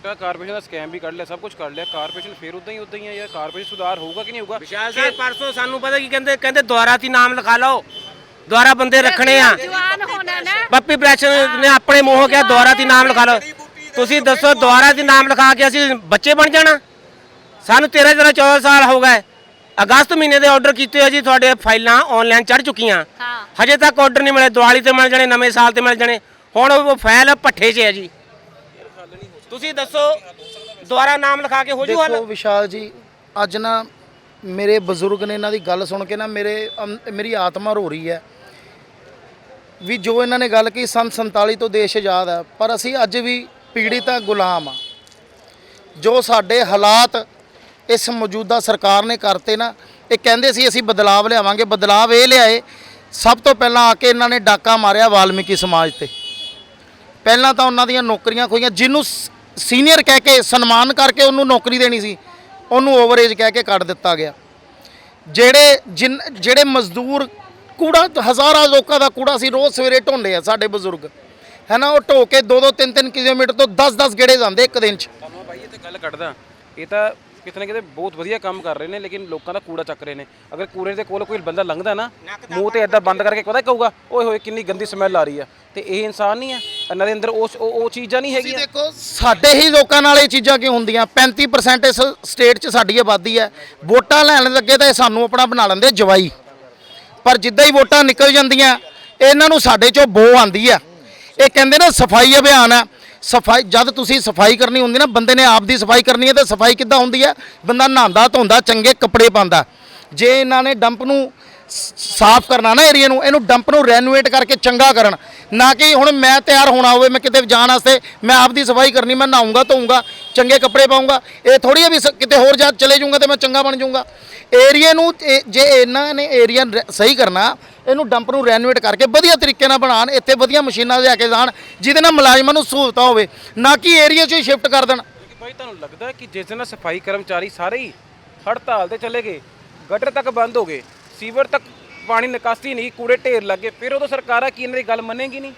ਮੋਟਾ ਕਾਰਪੋਰੇਸ਼ਨ ਦਾ ਸਕੈਮ ਵੀ ਕੱਢ ਲਿਆ ਸਭ ਕੁਝ ਕੱਢ ਲਿਆ ਕਾਰਪੋਰੇਸ਼ਨ ਫਿਰ ਉਦਾਂ ਹੀ ਉਦਾਂ ਹੀ ਹੈ ਯਾਰ ਕਾਰਪੋਰੇਸ਼ਨ ਸੁਧਾਰ ਹੋਊਗਾ ਕਿ ਨਹੀਂ ਹੋਊਗਾ? ਵਿਸ਼ਾਲ ਸਾਹਿਬ ਪਰਸੋਂ ਸਾਨੂੰ ਪਤਾ ਕੀ ਕਹਿੰਦੇ ਕਹਿੰਦੇ ਦੁਆਰਾ ਤੀ ਨਾਮ ਲਿਖਾ ਲਓ ਦੁਆਰਾ ਬੰਦੇ ਰੱਖਣੇ ਆ। ਜਵਾਨ ਹੋਣਾ ਨਾ। ਪੱਪੀ ਪ੍ਰੈਸ਼ਨ ਨੇ ਆਪਣੇ ਮੂੰਹੋਂ ਕਿਹਾ ਦੁਆਰਾ ਤੀ ਨਾਮ ਲਿਖਾ ਲਓ। ਤੁਸੀਂ ਦੱਸੋ ਦੁਆਰਾ ਤੀ ਨਾਮ ਲਿਖਾ ਕੇ ਅਸੀਂ ਬੱਚੇ ਬਣ ਜਾਣਾ? ਸਾਨੂੰ 13 13 14 ਸਾਲ ਹੋ ਗਏ। ਅਗਸਤ ਮਹੀਨੇ ਦੇ ਆਰਡਰ ਕੀਤੇ ਆ ਜੀ ਤੁਹਾਡੇ ਫਾਈਲਾਂ ਆਨਲਾਈਨ ਚੜ ਚੁੱਕੀਆਂ। ਹਾਂ। ਹਜੇ ਤੱਕ ਆਰਡਰ ਨਹੀਂ ਮਿਲੇ ਦੀਵਾਲੀ ਤੇ ਮਿਲ ਜਾਣੇ ਨਵੇਂ ਸਾਲ ਤੇ ਮਿਲ ਜਾਣੇ। ਹੁਣ ਉਹ ਫਾਈਲ ਪੱਠੇ 'ਚ ਹੈ ਜੀ। ਤੁਸੀਂ ਦੱਸੋ, ਦੁਬਾਰਾ ਨਾਮ ਲਿਖਾ ਕੇ ਹੋ ਜੂ ਹੱਲ? ਦੇਖੋ ਵਿਸ਼ਾਲ ਜੀ, ਅੱਜ ਨਾ ਮੇਰੇ ਬਜ਼ੁਰਗ ਨੇ ਇਹਨਾਂ ਦੀ ਗੱਲ ਸੁਣ ਕੇ ਨਾ ਮੇਰੇ ਅੰ- ਮੇਰੀ ਆਤਮਾ ਰੋ ਰਹੀ ਹੈ। ਵੀ ਜੋ ਇਹਨਾਂ ਨੇ ਗੱਲ ਕੀਤੀ ਸੰਨ 47 ਤੋਂ ਦੇਸ਼ ਆਜ਼ਾਦ ਹੈ, ਪਰ ਅਸੀਂ ਅੱਜ ਵੀ ਪੀੜਿਤ ਆ ਗੁਲਾਮ ਆ ਜੋ ਸਾਡੇ ਹਾਲਾਤ ਇਸ ਮੌਜੂਦਾ ਸਰਕਾਰ ਨੇ ਕਰਤੇ ਨਾ, ਇਹ ਕਹਿੰਦੇ ਸੀ ਅਸੀਂ ਬਦਲਾਵ ਲਿਆਵਾਂਗੇ, ਬਦਲਾਵ ਇਹ ਲਿਆਏ, ਸਭ ਤੋਂ ਪਹਿਲਾਂ ਆ ਕੇ ਇਹਨਾਂ ਨੇ ਡਾਕਾ ਮਾਰਿਆ ਵਾਲਮੀਕੀ ਸਮਾਜ ਤੇ। ਪਹਿਲਾਂ ਤਾਂ ਉਹਨਾਂ ਦੀਆਂ ਨੌਕਰੀਆਂ ਖੋਈਆਂ, ਜਿਹਨੂੰ ਸੀਨੀਅਰ ਕਹਿ ਕੇ ਸਨਮਾਨ ਕਰਕੇ ਉਹਨੂੰ ਨੌਕਰੀ ਦੇਣੀ ਸੀ, ਉਹਨੂੰ ਓਵਰੇਜ ਕਹਿ ਕੇ ਕੱਢ ਦਿੱਤਾ ਗਿਆ। ਜਿਹੜੇ ਜਿਨ, ਜਿਹੜੇ ਮਜ਼ਦੂਰ ਕੂੜਾ, ਹਜ਼ਾਰਾਂ ਲੋਕਾਂ ਦਾ ਕੂੜਾ ਸੀ, ਰੋਜ਼ ਸਵੇਰੇ ਢੋਂਦੇ ਆ ਸਾਡੇ ਬਜ਼ੁਰਗ। ਹੈ ਨਾ ਉਹ ਢੋ ਕੇ 2-2 3-3 ਕਿਲੋਮੀਟਰ ਤੋਂ 10-10 ਗੇੜੇ ਜਾਂਦੇ ਇੱਕ ਦਿਨ 'ਚ। ਤੁਹਾਨੂੰ ਬਾਈ, ਇਹ ਤੇ ਗੱਲ ਕੱਢਦਾ। ਇਹ ਤਾਂ ਕਿਤੇ ਨਾ ਕਿਤੇ ਬਹੁਤ ਵਧੀਆ ਕੰਮ ਕਰ ਰਹੇ ਨੇ ਲੇਕਿਨ ਲੋਕਾਂ ਦਾ ਕੂੜਾ ਚੱਕ ਰਹੇ ਨੇ। ਅਗਰ ਕੂੜੇ ਦੇ ਕੋਲ ਕੋਈ ਬੰਦਾ ਲੰਘਦਾ ਨਾ ਮੂੰਹ ਤੇ ਐਦਾਂ ਬੰਦ ਕਰਕੇ ਪਤਾ ਕਹੂਗਾ ਓਏ ਹੋਏ ਕਿੰਨੀ ਗੰਦੀ ਸਮੈਲ ਆ ਰਹੀ ਆ। ਤੇ ਇਹ ਇਨਸਾਨ ਨਹੀਂ ਹੈ ਇਹਨਾਂ ਦੇ ਅੰਦਰ ਉਸ ਉਹ ਉਹ ਚੀਜ਼ਾਂ ਨਹੀਂ ਤੁਸੀਂ ਹੈਗੀਆਂ। ਦੇਖੋ ਸਾਡੇ ਹੀ ਲੋਕਾਂ ਨਾਲ ਇਹ ਚੀਜ਼ਾਂ ਕਿਉਂ ਹੁੰਦੀਆਂ? 35% ਇਸ ਸਟੇਟ 'ਚ ਸਾਡੀ ਆਬਾਦੀ ਹੈ। ਵੋਟਾਂ ਲੈਣ ਲੱਗੇ ਤਾਂ ਇਹ ਸਾਨੂੰ ਆਪਣਾ ਬਣਾ ਲੈਂਦੇ ਜਵਾਈ। ਪਰ ਜਿੱਦਾਂ ਹੀ ਵੋਟਾਂ ਨਿਕਲ ਜਾਂਦੀਆਂ ਇਹਨਾਂ ਨੂੰ ਸਾਡੇ 'ਚੋਂ ਬੋ ਆਂਦੀ ਆ। ਇਹ ਕਹਿੰਦੇ ਨੇ ਸਫ਼ਾਈ ਅਭਿਆਨ ਆ। ਸਫ਼ਾਈ, ਜਦ ਤੁਸੀਂ ਸਫ਼ਾਈ ਕਰਨੀ ਹੁੰਦੀ ਨਾ, ਬੰਦੇ ਨੇ ਆਪ ਦੀ ਸਫ਼ਾਈ ਕਰਨੀ ਹੈ ਤਾਂ ਸਫ਼ਾਈ ਕਿੱਦਾਂ ਹੁੰਦੀ ਹੈ? ਬੰਦਾ ਨਹਾਉਂਦਾ, ਧੋਂਦਾ, ਚੰਗੇ ਕੱਪੜੇ ਪਾਉਂਦਾ। ਜੇ ਇਹਨਾਂ ਨੇ ਡੰਪ ਨੂੰ ਸਾਫ਼ ਕਰਨਾ ਨਾ ਏਰੀਆ ਨੂੰ, ਇਹਨੂੰ ਡੰਪ ਨੂੰ ਰੈਨੋਵੇਟ ਕਰਕੇ ਚੰਗਾ ਕਰਨ। ਨਾ ਕਿ ਹੁਣ ਮੈਂ ਤਿਆਰ ਹੋਣਾ ਹੋਵੇ, ਮੈਂ ਕਿਤੇ ਜਾਣ ਵਾਸਤੇ, ਮੈਂ ਆਪ ਦੀ ਸਫ਼ਾਈ ਕਰਨੀ, ਮੈਂ ਨਹਾਉਂਗਾ, ਧੋਊਂਗਾ, ਚੰਗੇ ਕੱਪੜੇ ਪਾਊਂਗਾ। ਇਹ ਥੋੜੀ ਹੈ ਵੀ ਸ- ਕਿਤੇ ਹੋਰ ਜਾ ਚਲੇ ਜਾਊਂਗਾ ਤੇ ਮੈਂ ਚੰਗਾ ਬਣ ਜਾਊਂਗਾ। ਏਰੀਆ ਨੂੰ ਜੇ ਇਹਨਾਂ ਨੇ ਏਰੀਆ ਸਹੀ ਕਰਨਾ ਇਹਨੂੰ ਡੰਪ ਨੂੰ ਰੈਨੋਵੇਟ ਕਰਕੇ ਵਧੀਆ ਤਰੀਕੇ ਨਾਲ ਬਣਾਉਣ ਇੱਥੇ ਵਧੀਆ ਮਸ਼ੀਨਾਂ ਲਿਆ ਕੇ ਜਾਣ ਜਿਹਦੇ ਨਾਲ ਮੁਲਾਜ਼ਮਾਂ ਨੂੰ ਸਹੂਲਤਾਂ ਹੋਵੇ ਨਾ ਕਿ ਏਰੀਆ 'ਚ ਹੀ ਸ਼ਿਫਟ ਕਰ ਦੇਣ। ਭਾਈ ਤੁਹਾਨੂੰ ਲੱਗਦਾ ਕਿ ਜਿਸ ਦਿਨ ਸਫ਼ਾਈ ਕਰਮਚਾਰੀ ਸਾਰੇ ਹੀ ਹੜਤਾਲ ਤੇ ਚਲੇ ਗਏ ਗਟਰ ਤੱਕ ਬੰਦ ਹੋ ਗਏ ਸੀਵਰ ਤੱਕ ਪਾਣੀ ਨਿਕਾਸੀ ਨਹੀਂ ਕੂੜੇ ਢੇਰ ਲੱਗੇ ਫਿਰ ਉਦੋਂ ਸਰਕਾਰਾਂ ਕੀ ਇਹਨਾਂ ਦੀ ਗੱਲ ਮੰਨੇਗੀ ਨਹੀਂ?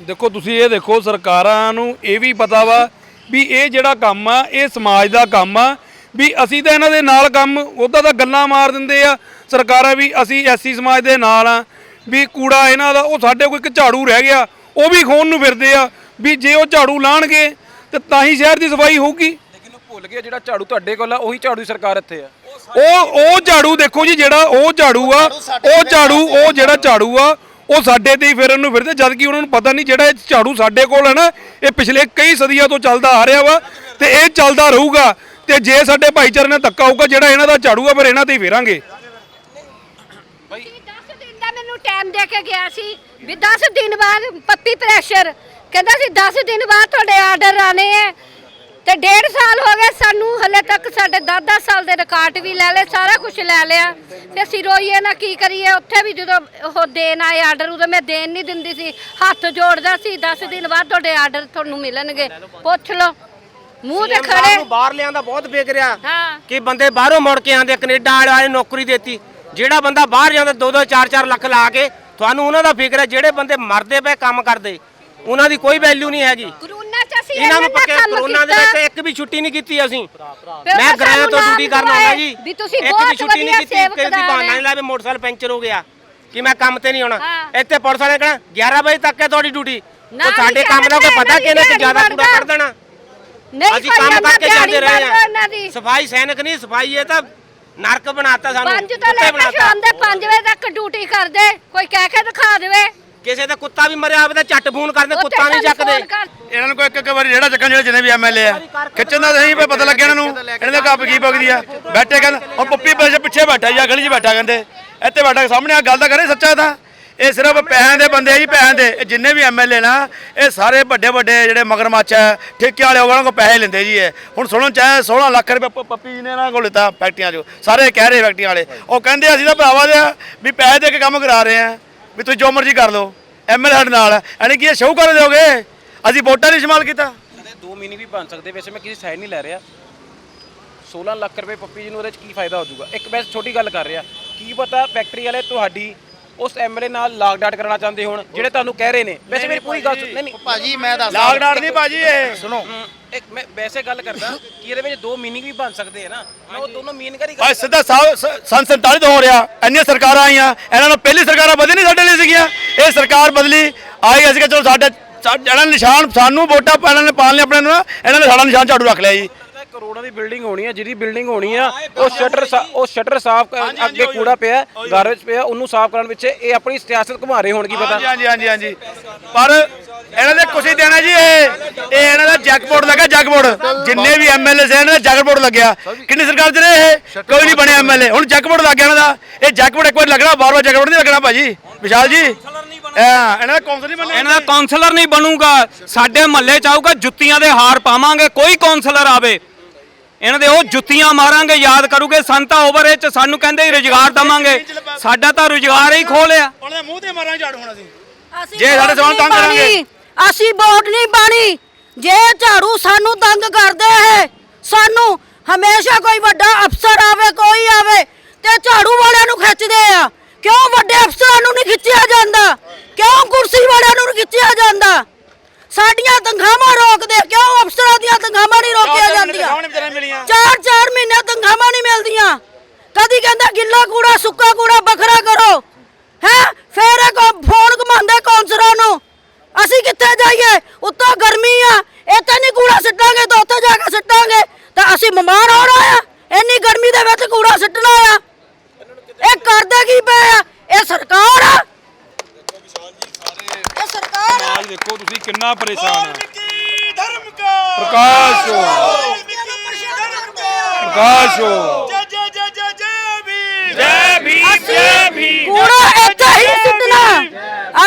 ਦੇਖੋ ਤੁਸੀਂ ਇਹ ਦੇਖੋ ਸਰਕਾਰਾਂ ਨੂੰ ਇਹ ਵੀ ਪਤਾ ਵਾ ਵੀ ਇਹ ਜਿਹੜਾ ਕੰਮ ਆ ਇਹ ਸਮਾਜ ਦਾ ਕੰਮ ਆ ਵੀ ਅਸੀਂ ਤਾਂ ਇਹਨਾਂ ਦੇ ਨਾਲ ਕੰਮ ਉਹਦਾ ਤਾਂ ਗੱਲਾਂ ਮਾਰ ਦਿੰਦੇ ਆ। ਸਰਕਾਰਾਂ ਵੀ ਅਸੀਂ ਐਸੀ ਸਮਾਜ ਦੇ ਨਾਲ ਆ ਵੀ ਕੂੜਾ ਇਹਨਾਂ ਦਾ ਉਹ ਸਾਡੇ ਕੋਲ ਇੱਕ ਝਾੜੂ ਰਹਿ ਗਿਆ ਉਹ ਵੀ ਖੋਣ ਨੂੰ ਫਿਰਦੇ ਆ ਵੀ ਜੇ ਉਹ ਝਾੜੂ ਲਾਣਗੇ ਤੇ ਤਾਂ ਹੀ ਸ਼ਹਿਰ ਦੀ ਸਫ਼ਾਈ ਹੋਊਗੀ। ਲੇਕਿਨ ਉਹ ਭੁੱਲ ਗਿਆ ਜਿਹੜਾ ਝਾੜੂ ਤੁਹਾਡੇ ਕੋਲ ਆ ਉਹੀ ਝਾੜੂ ਦੀ ਸਰਕਾਰ ਇੱਥੇ ਆ। ਉਹ ਉਹ ਝਾੜੂ ਦੇਖੋ ਜੀ ਜਿਹੜਾ ਉਹ ਝਾੜੂ ਆ ਉਹ ਝਾੜੂ ਉਹ ਜਿਹੜਾ ਝਾੜੂ ਆ ਉਹ ਸਾਡੇ ਤੇ ਹੀ ਫਿਰਨ ਨੂੰ ਫਿਰਦੇ ਜਦ ਕਿ ਉਹਨਾਂ ਨੂੰ ਪਤਾ ਨਹੀਂ ਜਿਹੜਾ ਇਹ ਝਾੜੂ ਸਾਡੇ ਕੋਲ ਹੈ ਨਾ ਇਹ ਪਿਛਲੇ ਕਈ ਸਦੀਆਂ ਤੋਂ ਚੱਲਦਾ ਆ ਰਿਹਾ ਵਾ ਤੇ ਇਹ ਚੱਲਦਾ ਰਹੂਗਾ। ਤੇ ਜੇ ਸਾਡੇ ਭਾਈਚਾਰੇ ਨਾਲ ਧੱਕਾ ਹੋਊਗਾ, ਜਿਹੜਾ ਇਹਨਾਂ ਦਾ ਝਾੜੂ ਫਿਰ ਇਹਨਾਂ ਤੇ ਹੀ ਫੇਰਾਂਗੇ। ਤੁਸੀਂ 10 ਦਿਨ ਦਾ ਮੈਨੂੰ ਟਾਈਮ ਦੇ ਕੇ ਗਿਆ ਸੀ, ਵੀ 10 ਦਿਨ ਬਾਅਦ ਪੱਪੀ ਪ੍ਰੈਸ਼ਰ ਕਹਿੰਦਾ ਸੀ 10 ਦਿਨ ਬਾਅਦ ਤੁਹਾਡੇ ਆਰਡਰ ਆਣੇ ਹੈ ਤੇ ਡੇਢ ਸਾਲ ਹੋ ਗਏ ਸਾਨੂੰ, ਹਲੇ ਤੱਕ ਸਾਡੇ 10-10 ਸਾਲ ਦੇ ਰਿਕਾਰਡ ਵੀ ਲੈ ਲਏ, ਸਾਰਾ ਕੁਝ ਲੈ ਲਿਆ। ਤੇ ਅਸੀਂ ਰੋਈਏ ਨਾ, ਕੀ ਕਰੀਏ? ਉੱਥੇ ਵੀ ਜਦੋਂ ਉਹ ਦੇਣ ਆਏ ਆਰਡਰ ਉਦੋਂ ਮੈਂ ਦੇਣ ਨਹੀਂ ਦਿੰਦੀ ਸੀ। ਹੱਥ ਜੋੜਦਾ ਸੀ 10 ਦਿਨ ਬਾਅਦ ਤੁਹਾਡੇ ਆਰਡਰ ਤੁਹਾਨੂੰ ਮਿਲਣਗੇ। ਪੁੱਛ ਲਓ। ਮੂੰਹ ਤੇ ਖੜੇ। ਨੂੰ ਬਾਹਰ ਲਿਆਂਦਾ ਬਹੁਤ ਵੇਗ ਰਿਹਾ। ਹਾਂ। ਕਿ ਬੰਦੇ ਬਾਹਰੋਂ ਮੁੜ ਕੇ ਆਉਂਦੇ ਕੈਨੇਡਾ ਵਾਲੇ ਵਾਲੇ ਨੌਕਰੀ ਦਿੱਤੀ। ਜਿਹੜਾ ਬੰਦਾ ਬਾਹਰ ਜਾਂਦਾ 2-2 4-4 ਲੱਖ ਲਾ ਕੇ ਤੁਹਾਨੂੰ ਉਹਨਾਂ ਦਾ ਫਿਕਰ ਹੈ ਜਿਹੜੇ ਬੰਦੇ ਮਰਦੇ ਪਏ ਕੰਮ ਕਰਦੇ ਉਹਨਾਂ ਦੀ ਕੋਈ ਵੈਲਿਊ ਨਹੀਂ ਹੈਗੀ। ਕਰੋਨਾ ਚ ਅਸੀਂ ਇਹਨਾਂ ਨੂੰ ਪੱਕੇ ਕਰੋਨਾ ਦੇ। ਵਿੱਚ ਇੱਕ ਵੀ ਛੁੱਟੀ ਨਹੀਂ ਕੀਤੀ ਅਸੀਂ। ਮੈਂ ਸਾਨੂੰ ਤੋਂ ਡਿਊਟੀ ਕਰਨ ਆਉਂਦਾ ਜੀ। ਵੀ ਤੁਸੀਂ ਇੱਕ ਬਹੁਤ ਵੀ ਛੁੱਟੀ ਨਹੀਂ ਵਧੀਆ ਕੀਤੀ ਕਿਸੇ ਦੀ ਬਹਾਨਾ ਨਹੀਂ ਹੈ। ਲਾਇਆ ਵੀ ਮੋਟਰਸਾਈਕਲ ਪੈਂਚਰ ਹੋ ਗਿਆ। ਕਿ ਮੈਂ ਕੰਮ ਤੇ ਨਹੀਂ ਆਉਣਾ। ਇੱਥੇ ਪੁਲਿਸ ਵਾਲੇ ਕਹਿਣਾ 11 ਵਜੇ ਤੱਕ ਹੈ ਤੁਹਾਡੀ ਡਿਊਟੀ ਉਹ ਸਾਡੇ ਕੰਮ ਦਾ ਕੋਈ ਪਤਾ ਕਿ ਇਹਨੇ ਦਿਹਾੜੀ ਜ਼ਿਆਦਾ ਕੂੜਾ। ਕਰ ਦੇਣਾ। ਨਹੀਂ ਅਸੀਂ ਭਾਈ ਕੰਮ ਇਹਨਾਂ ਕਰਕੇ ਜਾਂਦੇ ਰਹੇ ਦਿਹਾੜੀ ਬਣਦਾ ਇਹਨਾਂ ਦੀ। ਆ ਸਫ਼ਾਈ ਸੈਨਿਕ ਨਹੀਂ ਸਫ਼ਾਈ ਇਹ ਤਾਂ ਨਰਕ ਬਣਾਤਾ ਸਾਨੂੰ ਪੰਜ ਤੋਂ ਕੁੱਤੇ ਲੈ ਕੇ ਬਣਾਤਾ। ਸ਼ਾਮ ਦੇ 5 ਵਜੇ ਤੱਕ ਡਿਊਟੀ ਕਰਦੇ ਕੋਈ ਕਹਿ ਕੇ ਦਿਖਾ ਦੇਵੇ। ਕਿਸੇ ਦਾ ਕੁੱਤਾ ਵੀ ਮਰਿਆ ਹੋਵੇ ਤਾਂ ਝੱਟ ਫੋਨ ਕਰਦੇ ਕੁੱਤਾ ਨਹੀਂ ਚੱਕਦੇ। ਫੋਨ ਕਰ- ਇਹਨਾਂ ਨੂੰ ਕੋਈ ਇੱਕ ਇੱਕ ਵਾਰੀ ਜਿਹੜਾ ਚੱਕਣ ਜਿਹੜੇ ਜਿੰਨੇ ਵੀ ਐਮਐਲਏ ਆ ਖਿੱਚਣ ਦਾ ਸਹੀ ਪਤਾ ਲੱਗਿਆ ਇਹਨਾਂ ਨੂੰ ਇਹਨਾਂ ਦੇ ਕੱਪ ਕੀ ਪਗਦੀ ਆ। ਬੈਠੇ ਕਹਿੰਦੇ ਹੁਣ ਪੱਪੀ ਪਿੱਛੇ ਪਿੱਛੇ ਬੈਠਾ ਜਾਂ ਗਲੀ 'ਚ ਬੈਠਾ ਕਹਿੰਦੇ ਇੱਥੇ ਬੈਠਾ ਸਾਹਮਣੇ ਆ ਗੱਲ ਤਾਂ ਕਰੇ ਸੱਚਾ ਤਾਂ। ਇਹ ਸਿਰਫ ਪੈਸਿਆਂ ਦੇ ਬੰਦੇ ਜੀ, ਪੈਸਿਆਂ ਦੇ। ਇਹ ਜਿੰਨੇ ਵੀ ਐਮਐਲਏ ਨਾ, ਇਹ ਸਾਰੇ ਵੱਡੇ ਵੱਡੇ ਜਿਹੜੇ ਮਗਰਮੱਛ ਆ ਠੇਕੇ ਵਾਲੇ, ਉਹਨਾਂ ਕੋਲ ਪੈਸੇ ਲੈਂਦੇ ਜੀ ਇਹ। ਹੁਣ ਸੁਣੋ, ਚਾਹੇ 16 ਲੱਖ ਰੁਪਏ ਪ- ਪੱਪੀ ਜੀ ਨੇ ਇਹਨਾਂ ਕੋਲ ਲਿੱਤਾ ਫੈਕਟਰੀਆਂ 'ਚੋਂ। ਸਾਰੇ ਕਹਿ ਰਹੇ ਫੈਕਟਰੀਆਂ ਵਾਲੇ। ਉਹ ਕਹਿੰਦੇ, ਅਸੀਂ ਤਾਂ ਭਰਾਵਾ ਦੇ ਆ, ਵੀ ਪੈਸੇ ਦੇ ਕੇ ਕੰਮ ਕਰਾ ਰਹੇ ਆ। ਵੀ ਤੁਸੀਂ ਜੋ ਮਰਜ਼ੀ ਕਰ ਲਓ। ਐਮਐਲਏ ਸਾਡੇ ਨਾਲ ਆ। ਯਾਨੀ ਕਿ ਇਹ ਸ਼ੌਕਰ ਦਿਓਗੇ? ਅਸੀਂ ਵੋਟਾਂ ਨਹੀਂ ਇਸਤੇਮਾਲ ਕੀਤਾ। ਕਦੇ 2 ਮਹੀਨੇ ਵੀ ਬਣ ਸਕਦੇ। ਵੈਸੇ ਮੈਂ ਕਿਸੇ ਸਾਈਡ ਨਹੀਂ ਲੈ ਰਿਹਾ। 16 ਲੱਖ ਰੁਪਏ ਪੱਪੀ ਜੀ ਨੂੰ ਉਹਦੇ ਚ ਕੀ ਫਾਇਦਾ ਹੋ ਜਾਊਗਾ? ਇੱਕ ਵੈਸੇ ਛੋਟੀ ਗੱਲ ਕਰ ਰਿਹਾ। ਕੀ ਪਤਾ ਫੈਕਟਰੀ ਵਾਲੇ ਤੁਹਾਡੀ ਉਸ ਐਮਐਲਏ ਨਾਲ ਲਾਗ ਡਾਟ ਕਰਨਾ ਚਾਹੁੰਦੇ ਹੋਣ ਜਿਹੜੇ ਤੁਹਾਨੂੰ ਕਹਿ ਰਹੇ ਨੇ। ਵੈਸੇ ਮੇਰੀ ਪੂਰੀ ਗੱਲ ਸੁਣ- ਨਹੀਂ ਨਹੀਂ। ਭਾਜੀ ਮੈਂ ਦੱਸ ਲਾਕਡਾਊਨ ਨਹੀਂ ਭਾਜੀ ਇਹ। ਸੁਣੋ। ਹਮ, ਇੱਕ ਮੈਂ ਵੈਸੇ ਗੱਲ ਕਰਦਾ ਕਿ ਇਹਦੇ ਵਿੱਚ ਦੋ ਮੀਨਿੰਗ ਵੀ ਬਣ ਸਕਦੇ ਆ ਨਾ। ਮੈਂ ਉਹ ਦੋਨੋਂ ਮੀਨ ਕਰੀ ਭਾਈ ਸਿੱਧਾ ਸਾਹਿਬ ਸੰਨ 47 ਤੋਂ ਹੋ ਰਿਹਾ। ਇੰਨੀਆਂ ਸਰਕਾਰਾਂ ਆਈਆਂ ਇਹਨਾਂ ਨੂੰ ਪਹਿਲੀ ਸਰਕਾਰਾਂ ਬਦਲੀ ਨਹੀਂ ਸਾਡੇ ਲਈ ਸੀਗੀਆਂ। ਇਹ ਸਰਕਾਰ ਬਦਲੀ ਆਈ ਅਸੀਂ ਕਿ ਚਲੋ ਸਾਡੇ ਜਿਹੜਾ ਨਿਸ਼ਾਨ ਸਾਨੂੰ ਵੋਟਾਂ ਪਾਣ ਨੇ ਪਾਣ ਲਿਆ ਆਪਣੇ ਨੂੰ ਨਾ, ਇਹਨਾਂ ਨੇ ਸਾਡਾ ਨਿਸ਼ਾਨ ਝਾੜੂ ਰੱਖ ਲਿਆ ਜੀ। ਕਰੋੜਾਂ ਦੀ ਬਿਲਡਿੰਗ ਹੋਣੀ ਹੈ ਜਿਹਦੀ ਬਿਲਡਿੰਗ ਹੋਣੀ ਆ ਉਹ ਸ਼ਟਰ ਉਹ ਸ਼ਟਰ ਸਾਫ਼ ਕਰ- ਅੱਗੇ ਕੂੜਾ ਪਿਆ ਗਾਰਬੇਜ ਪਿਆ ਉਹਨੂੰ ਸਾਫ਼ ਕਰਨ ਵਿੱਚ ਇਹ ਆਪਣੀ ਸਿਆਸਤ ਘੁਮਾ ਰਹੇ ਹੋਣ ਕੀ ਪਤਾ। ਹਾਂਜੀ ਹਾਂਜੀ ਹਾਂਜੀ ਹਾਂਜੀ। ਪਰ ਇਹਨਾਂ ਦੇ ਕੁਛ ਹੀ ਦੇਣਾ ਜੀ ਇਹ। ਇਹ ਇਹਨਾਂ ਦਾ ਜੈਕਪੋਰਟ ਲੱਗਾ ਜੈਕਪੋਰਟ ਜਿੰਨੇ ਵੀ ਐਮਐਲਏ ਸੀ ਇਹਨਾਂ ਦਾ ਜੈਕਪੋਰਟ ਲੱਗਿਆ। ਕਿੰਨੀ ਸਰਕਾਰ ਚ ਰਹੇ ਇਹ? ਕੋਈ ਨਹੀਂ ਬਣਿਆ ਐਮਐਲਏ ਹੁਣ ਜੈਕਪੋਰਟ ਲੱਗ ਗਿਆ ਇਹਨਾਂ ਦਾ। ਇਹ ਜੈਕਪੋਰਟ ਇੱਕ ਵਾਰ ਲੱਗਣਾ ਬਾਰ ਬਾਰ ਜੈਕਪੋਰਟ ਨਹੀਂ ਲੱਗਣਾ ਭਾਜੀ। ਵਿਸ਼ਾਲ ਜੀ। ਹਾਂ ਇਹਨਾਂ ਦਾ ਕੌਂਸਲ ਨਹੀਂ ਬਣਨਾ ਇਹਨਾਂ ਦਾ ਕਾਉਂਸਲਰ ਨਹੀਂ ਬਣੂਗਾ। ਸਾਡੇ ਮਹੱਲੇ ਚ ਆਊਗਾ ਜੁੱਤੀਆਂ ਦੇ ਹਾਰ ਪਾਵਾਂਗੇ। ਕੋਈ ਕਾਉਂਸਲਰ ਆਵੇ। ਇਹਨਾਂ ਦੇ ਉਹ ਜੁੱਤੀਆਂ ਮਾਰਾਂਗੇ ਯਾਦ ਕਰੂਗੇ ਸੰਤਾ ਓਵਰ ਚ ਸਾਨੂੰ ਕਹਿੰਦੇ ਰੁਜ਼ਗਾਰ ਦਵਾਂਗੇ। ਸਾਡਾ ਤਾਂ ਰੁਜ਼ਗਾਰ ਹੀ ਖੋ ਲਿਆ। ਉਹਨਾਂ ਦੇ ਮੂੰਹ ਤੇ ਮਾਰਾਂ ਝਾੜੂ ਹੁਣ ਅਸੀਂ। ਅਸੀਂ ਜੇ ਸਾਡੇ ਸਵਾਲ ਤੰਗ ਕਰਾਂਗੇ। ਅਸੀਂ ਵੋਟ ਨਹੀਂ ਪਾਣੀ। ਜੇ ਝਾੜੂ ਸਾਨੂੰ ਤੰਗ ਕਰਦੇ ਹੈ ਸਾਨੂੰ ਹਮੇਸ਼ਾ ਕੋਈ ਵੱਡਾ ਅਫਸਰ ਆਵੇ ਕੋਈ ਆਵੇ ਤੇ ਝਾੜੂ ਵਾਲਿਆਂ ਨੂੰ ਖਿੱਚਦੇ ਆ। ਕਿਉਂ ਵੱਡੇ ਅਫਸਰਾਂ ਨੂੰ ਨਹੀਂ ਖਿੱਚਿਆ ਜਾਂਦਾ? ਕਿਉਂ ਕੁਰਸੀ ਵਾਲਿਆਂ ਨੂੰ ਨਹੀਂ ਖਿੱਚਿਆ ਜਾਂਦਾ? ਸਾਡੀਆਂ ਤਨਖਾਹਾਂ ਰੋਕਦੇ ਕਿਉਂ? ਅਫਸਰਾਂ ਦੀਆਂ ਤਨਖਾਹਾਂ ਨਹੀਂ ਰੋਕੀਆਂ ਜਾਂਦੀਆਂ। ਚਾਰ ਚਾਰ ਮਹੀਨੇ ਤਨਖਾਹਾਂ ਨਹੀਂ ਮਿਲਦੀਆਂ। ਕਦੀ ਕਹਿੰਦਾ ਗਿੱਲਾ ਕੂੜਾ ਸੁੱਕਾ ਕੂੜਾ ਵੱਖਰਾ ਕਰੋ। ਹੈ? ਫੇਰ ਇਹ ਕੋ ਫੋਨ ਘਮਾਉਂਦੇ ਕੌਂਸਲਰਾਂ ਨੂੰ। ਅਸੀਂ ਕਿੱਥੇ ਜਾਈਏ? ਉੱਤੋਂ ਗਰਮੀ ਆ। ਇੱਥੇ ਨਹੀਂ ਕੂੜਾ ਸਿੱਟਾਂਗੇ ਤਾਂ ਉੱਥੇ ਜਾ ਕੇ ਸਿੱਟਾਂਗੇ। ਤਾਂ ਅਸੀਂ ਬਿਮਾਰ ਹੋ ਰਹੇ ਆ। ਇੰਨੀ ਗਰਮੀ ਦੇ ਵਿੱਚ ਕੂੜਾ ਸਿੱਟਣਾ ਆ। ਇਹ ਕਰਦੇ ਕੀ ਪਏ ਆ? ਇਹ ਸਰਕਾਰ ਆ। ਇਹ ਸਰਕਾਰ ਦੇਖੋ ਤੁਸੀਂ ਕਿੰਨਾ ਪਰੇਸ਼ਾਨ ਹੈ ਧਰਮ ਕਾ। ਪ੍ਰਕਾਸ਼ ਹੋ। ਪ੍ਰਕਾਸ਼ ਹੋ। ਜੈ ਜੈ ਜੈ ਜੈ ਜੈ ਵੀ ਜੈ ਵੀ ਅਸੀਂ ਕੂੜਾ ਇੱਥੇ ਹੀ ਸਿੱਟਣਾ।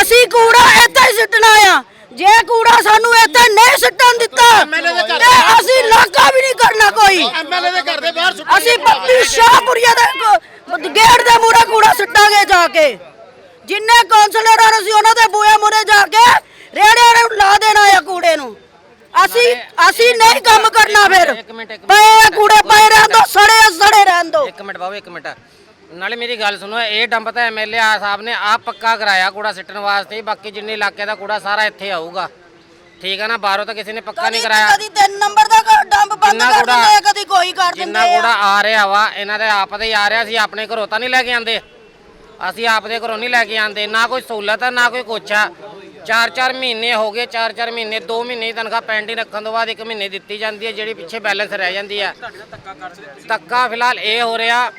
ਅਸੀਂ ਕੂੜਾ ਇੱਥੇ ਹੀ ਸਿੱਟਣਾ ਆ। ਜੇ ਕੂੜਾ ਸਾਨੂੰ ਇੱਥੇ ਨਹੀਂ ਸਿੱਟਣ ਦਿੱਤਾ ਤੇ ਅਸੀਂ ਲਾਕਾ ਵੀ ਨਹੀਂ ਕਰਨਾ ਕੋਈ। ਐਮਐਲਏ ਦੇ ਘਰ ਦੇ ਬਾਹਰ ਅਸੀਂ ਪੱਪੀ ਸ਼ਾਹਪੁਰੀਆ ਦੇ ਗ- ਗੇਟ ਦੇ ਮੂਹਰੇ ਕੂੜਾ ਸਿੱਟਾਂਗੇ ਜਾ ਕੇ। ਜਿੰਨੇ ਕੌਂਸਲਰ ਹਨ ਅਸੀਂ ਉਹਨਾਂ ਦੇ ਬੂਹੇ ਮੂਹਰੇ ਜਾ ਕੇ ਰੇੜਿਆਂ ਨੂੰ ਲਾ ਦੇਣਾ ਆ ਕੂੜੇ ਨੂੰ। ਅਸੀਂ ਅਸੀਂ ਨਹੀਂ ਕੰਮ ਕਰਨਾ ਫਿਰ। ਪਏ ਆ ਕੂੜੇ ਪਏ ਰਹਿਣ ਦੋ ਸੜੇ ਆ, ਸੜੇ ਰਹਿਣ ਦੋ। ਇੱਕ ਮਿੰਟ ਬਾਬੂ ਇੱਕ ਮਿੰਟ। ਨਾਲੇ ਮੇਰੀ ਗੱਲ ਸੁਣੋ ਇਹ ਡੰਪ ਤਾਂ ਐਮਐਲਏ ਆ ਸਾਹਿਬ ਨੇ ਆਪ ਪੱਕਾ ਕਰਾਇਆ ਕੂੜਾ ਸਿੱਟਣ ਵਾਸਤੇ ਬਾਕੀ ਜਿੰਨੇ ਇਲਾਕੇ ਦਾ ਕੂੜਾ ਸਾਰਾ ਇੱਥੇ ਆਊਗਾ। ਠੀਕ ਹੈ ਨਾ ਬਾਹਰੋਂ ਤਾਂ ਕਿਸੇ ਨੇ ਪੱਕਾ ਨਹੀਂ ਕਰਾਇਆ। ਕਦੀ ਤਿੰਨ ਨੰਬਰ ਦਾ ਘਰ ਡੰਪ ਬੰਦ ਜਿੰਨਾ ਕਰ ਕੂੜਾ- ਦਿੰਦੇ ਆ ਕਦੀ ਕੋਈ ਕਰ ਜਿੰਨਾ ਦਿੰਦੇ ਕੂੜਾ ਆ। ਆ ਰਿਹਾ ਵਾ ਇਹਨਾਂ ਦੇ ਆਪ ਦੇ ਹੀ ਆ ਰਿਹਾ ਸੀ ਆਪਣੇ ਘਰੋਂ ਤਾਂ ਨਹੀਂ ਲੈ ਕੇ ਆਂਦੇ ਅਸੀਂ ਆਪਦੇ ਘਰੋਂ ਨਹੀਂ ਲੈ ਕੇ ਆਂਦੇ ਨਾ ਕੋਈ ਸਹੂਲਤ ਹੈ ਨਾ ਕੋਈ ਕੁਛ ਆ। ਚਾਰ ਚਾਰ ਮਹੀਨੇ ਹੋ ਗਏ, ਚਾਰ ਚਾਰ ਮਹੀਨੇ 2 ਮਹੀਨੇ ਦੀ ਤਨਖਾਹ ਪੈਂਡਿੰਗ ਰੱਖਣ ਤੋਂ ਬਾਅਦ ਇੱਕ ਮਹੀਨੇ ਦਿੱਤੀ ਜਾਂਦੀ ਹੈ, ਜਿਹੜੀ ਪਿੱਛੇ ਬੈਲੈਂਸ ਰਹਿ ਜਾਂਦੀ ਹੈ। ਧੱਕਾ ਫਿਲਹਾਲ ਇਹ ਹੋ ਰਿਹਾ,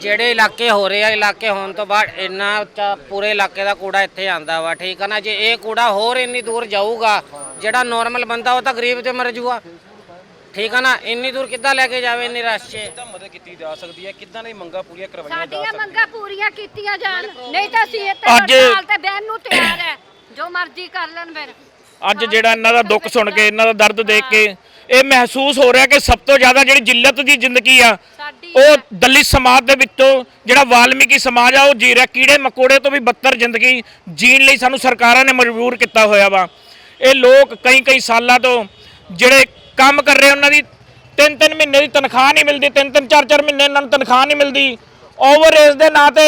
ਜਿਹੜੇ ਇਲਾਕੇ ਹੋ ਰਹੇ ਆ, ਇਲਾਕੇ ਹੋਣ ਤੋਂ ਬਾਅਦ ਇੰਨਾ ਉੱਚਾ ਪੂਰੇ ਇਲਾਕੇ ਦਾ ਕੂੜਾ ਇੱਥੇ ਆਂਦਾ ਵਾ, ਠੀਕ ਹੈ ਨਾ? ਜੇ ਇਹ ਕੂੜਾ ਹੋਰ ਇੰਨੀ ਦੂਰ ਜਾਊਗਾ, ਜਿਹੜਾ ਨਾਰਮਲ ਬੰਦਾ ਉਹ ਤਾਂ ਗਰੀਬ ਤੇ ਮਰ ਜੂਗਾ। ਠੀਕ ਆ ਨਾ? ਇੰਨੀ ਦੂਰ ਕਿੱਦਾਂ ਲੈ ਕੇ ਜਾਵੇ ਇੰਨੀ ਰਸ਼ 'ਚ? ਕਿੱਦਾਂ ਮਦਦ ਕੀਤੀ ਜਾ ਸਕਦੀ ਹੈ? ਕਿੱਦਾਂ ਦੀ ਮੰਗਾਂ ਪੂਰੀਆਂ ਕਰਵਾਈਆਂ ਜਾ ਸਾਡੀਆਂ ਸਕਦੀਆਂ? ਮੰਗਾਂ ਪੂਰੀਆਂ ਕੀਤੀਆਂ ਜਾਣ। ਨਹੀਂ ਤਾਂ ਅਸੀਂ ਇੱਥੇ ਅੱਜ- ਹੜਤਾਲ ਤੇ ਬਹਿਣ ਨੂੰ ਤਿਆਰ ਹੈ। ਜੋ ਮਰਜ਼ੀ ਕਰ ਲੈਣ ਫਿਰ। ਅੱਜ ਜਿਹੜਾ ਇਹਨਾਂ ਦਾ ਦੁੱਖ ਸੁਣ ਕੇ ਇਹਨਾਂ ਦਾ ਦਰਦ ਦੇਖ ਕੇ ਇਹ ਮਹਿਸੂਸ ਹੋ ਰਿਹਾ ਕਿ ਸਭ ਤੋਂ ਜ਼ਿਆਦਾ ਜਿਹੜੀ ਜਿੱਲਤ ਦੀ ਜ਼ਿੰਦਗੀ ਆ ਸਾਡੀ ਉਹ ਦਲਿਤ ਸਮਾਜ ਦੇ ਵਿੱਚੋਂ ਜਿਹੜਾ ਵਾਲਮੀਕੀ ਸਮਾਜ ਆ ਉਹ ਜੀ ਰਿਹਾ। ਕੀੜੇ ਮਕੋੜੇ ਤੋਂ ਵੀ ਬੱਤਰ ਜ਼ਿੰਦਗੀ ਜੀਣ ਲਈ ਸਾਨੂੰ ਸਰਕਾਰਾਂ ਨੇ ਮਜਬੂਰ ਕੀਤਾ ਹੋਇਆ ਵਾ। ਇਹ ਲੋਕ ਕਈ ਕਈ ਸਾਲਾਂ ਤੋਂ ਜਿਹੜੇ ਕੰਮ ਕਰ ਰਹੇ ਉਹਨਾਂ ਦੀ। ਤਿੰਨ ਤਿੰਨ ਮਹੀਨੇ ਦੀ ਤਨਖਾਹ ਨਹੀਂ ਮਿਲਦੀ ਤਿੰਨ ਤਿੰਨ ਚਾਰ ਚਾਰ ਮਹੀਨੇ ਇਹਨਾਂ ਨੂੰ ਤਨਖਾਹ ਨਹੀਂ ਮਿਲਦੀ। ਓਵਰ ਏਜ ਦੇ ਨਾਂ ਤੇ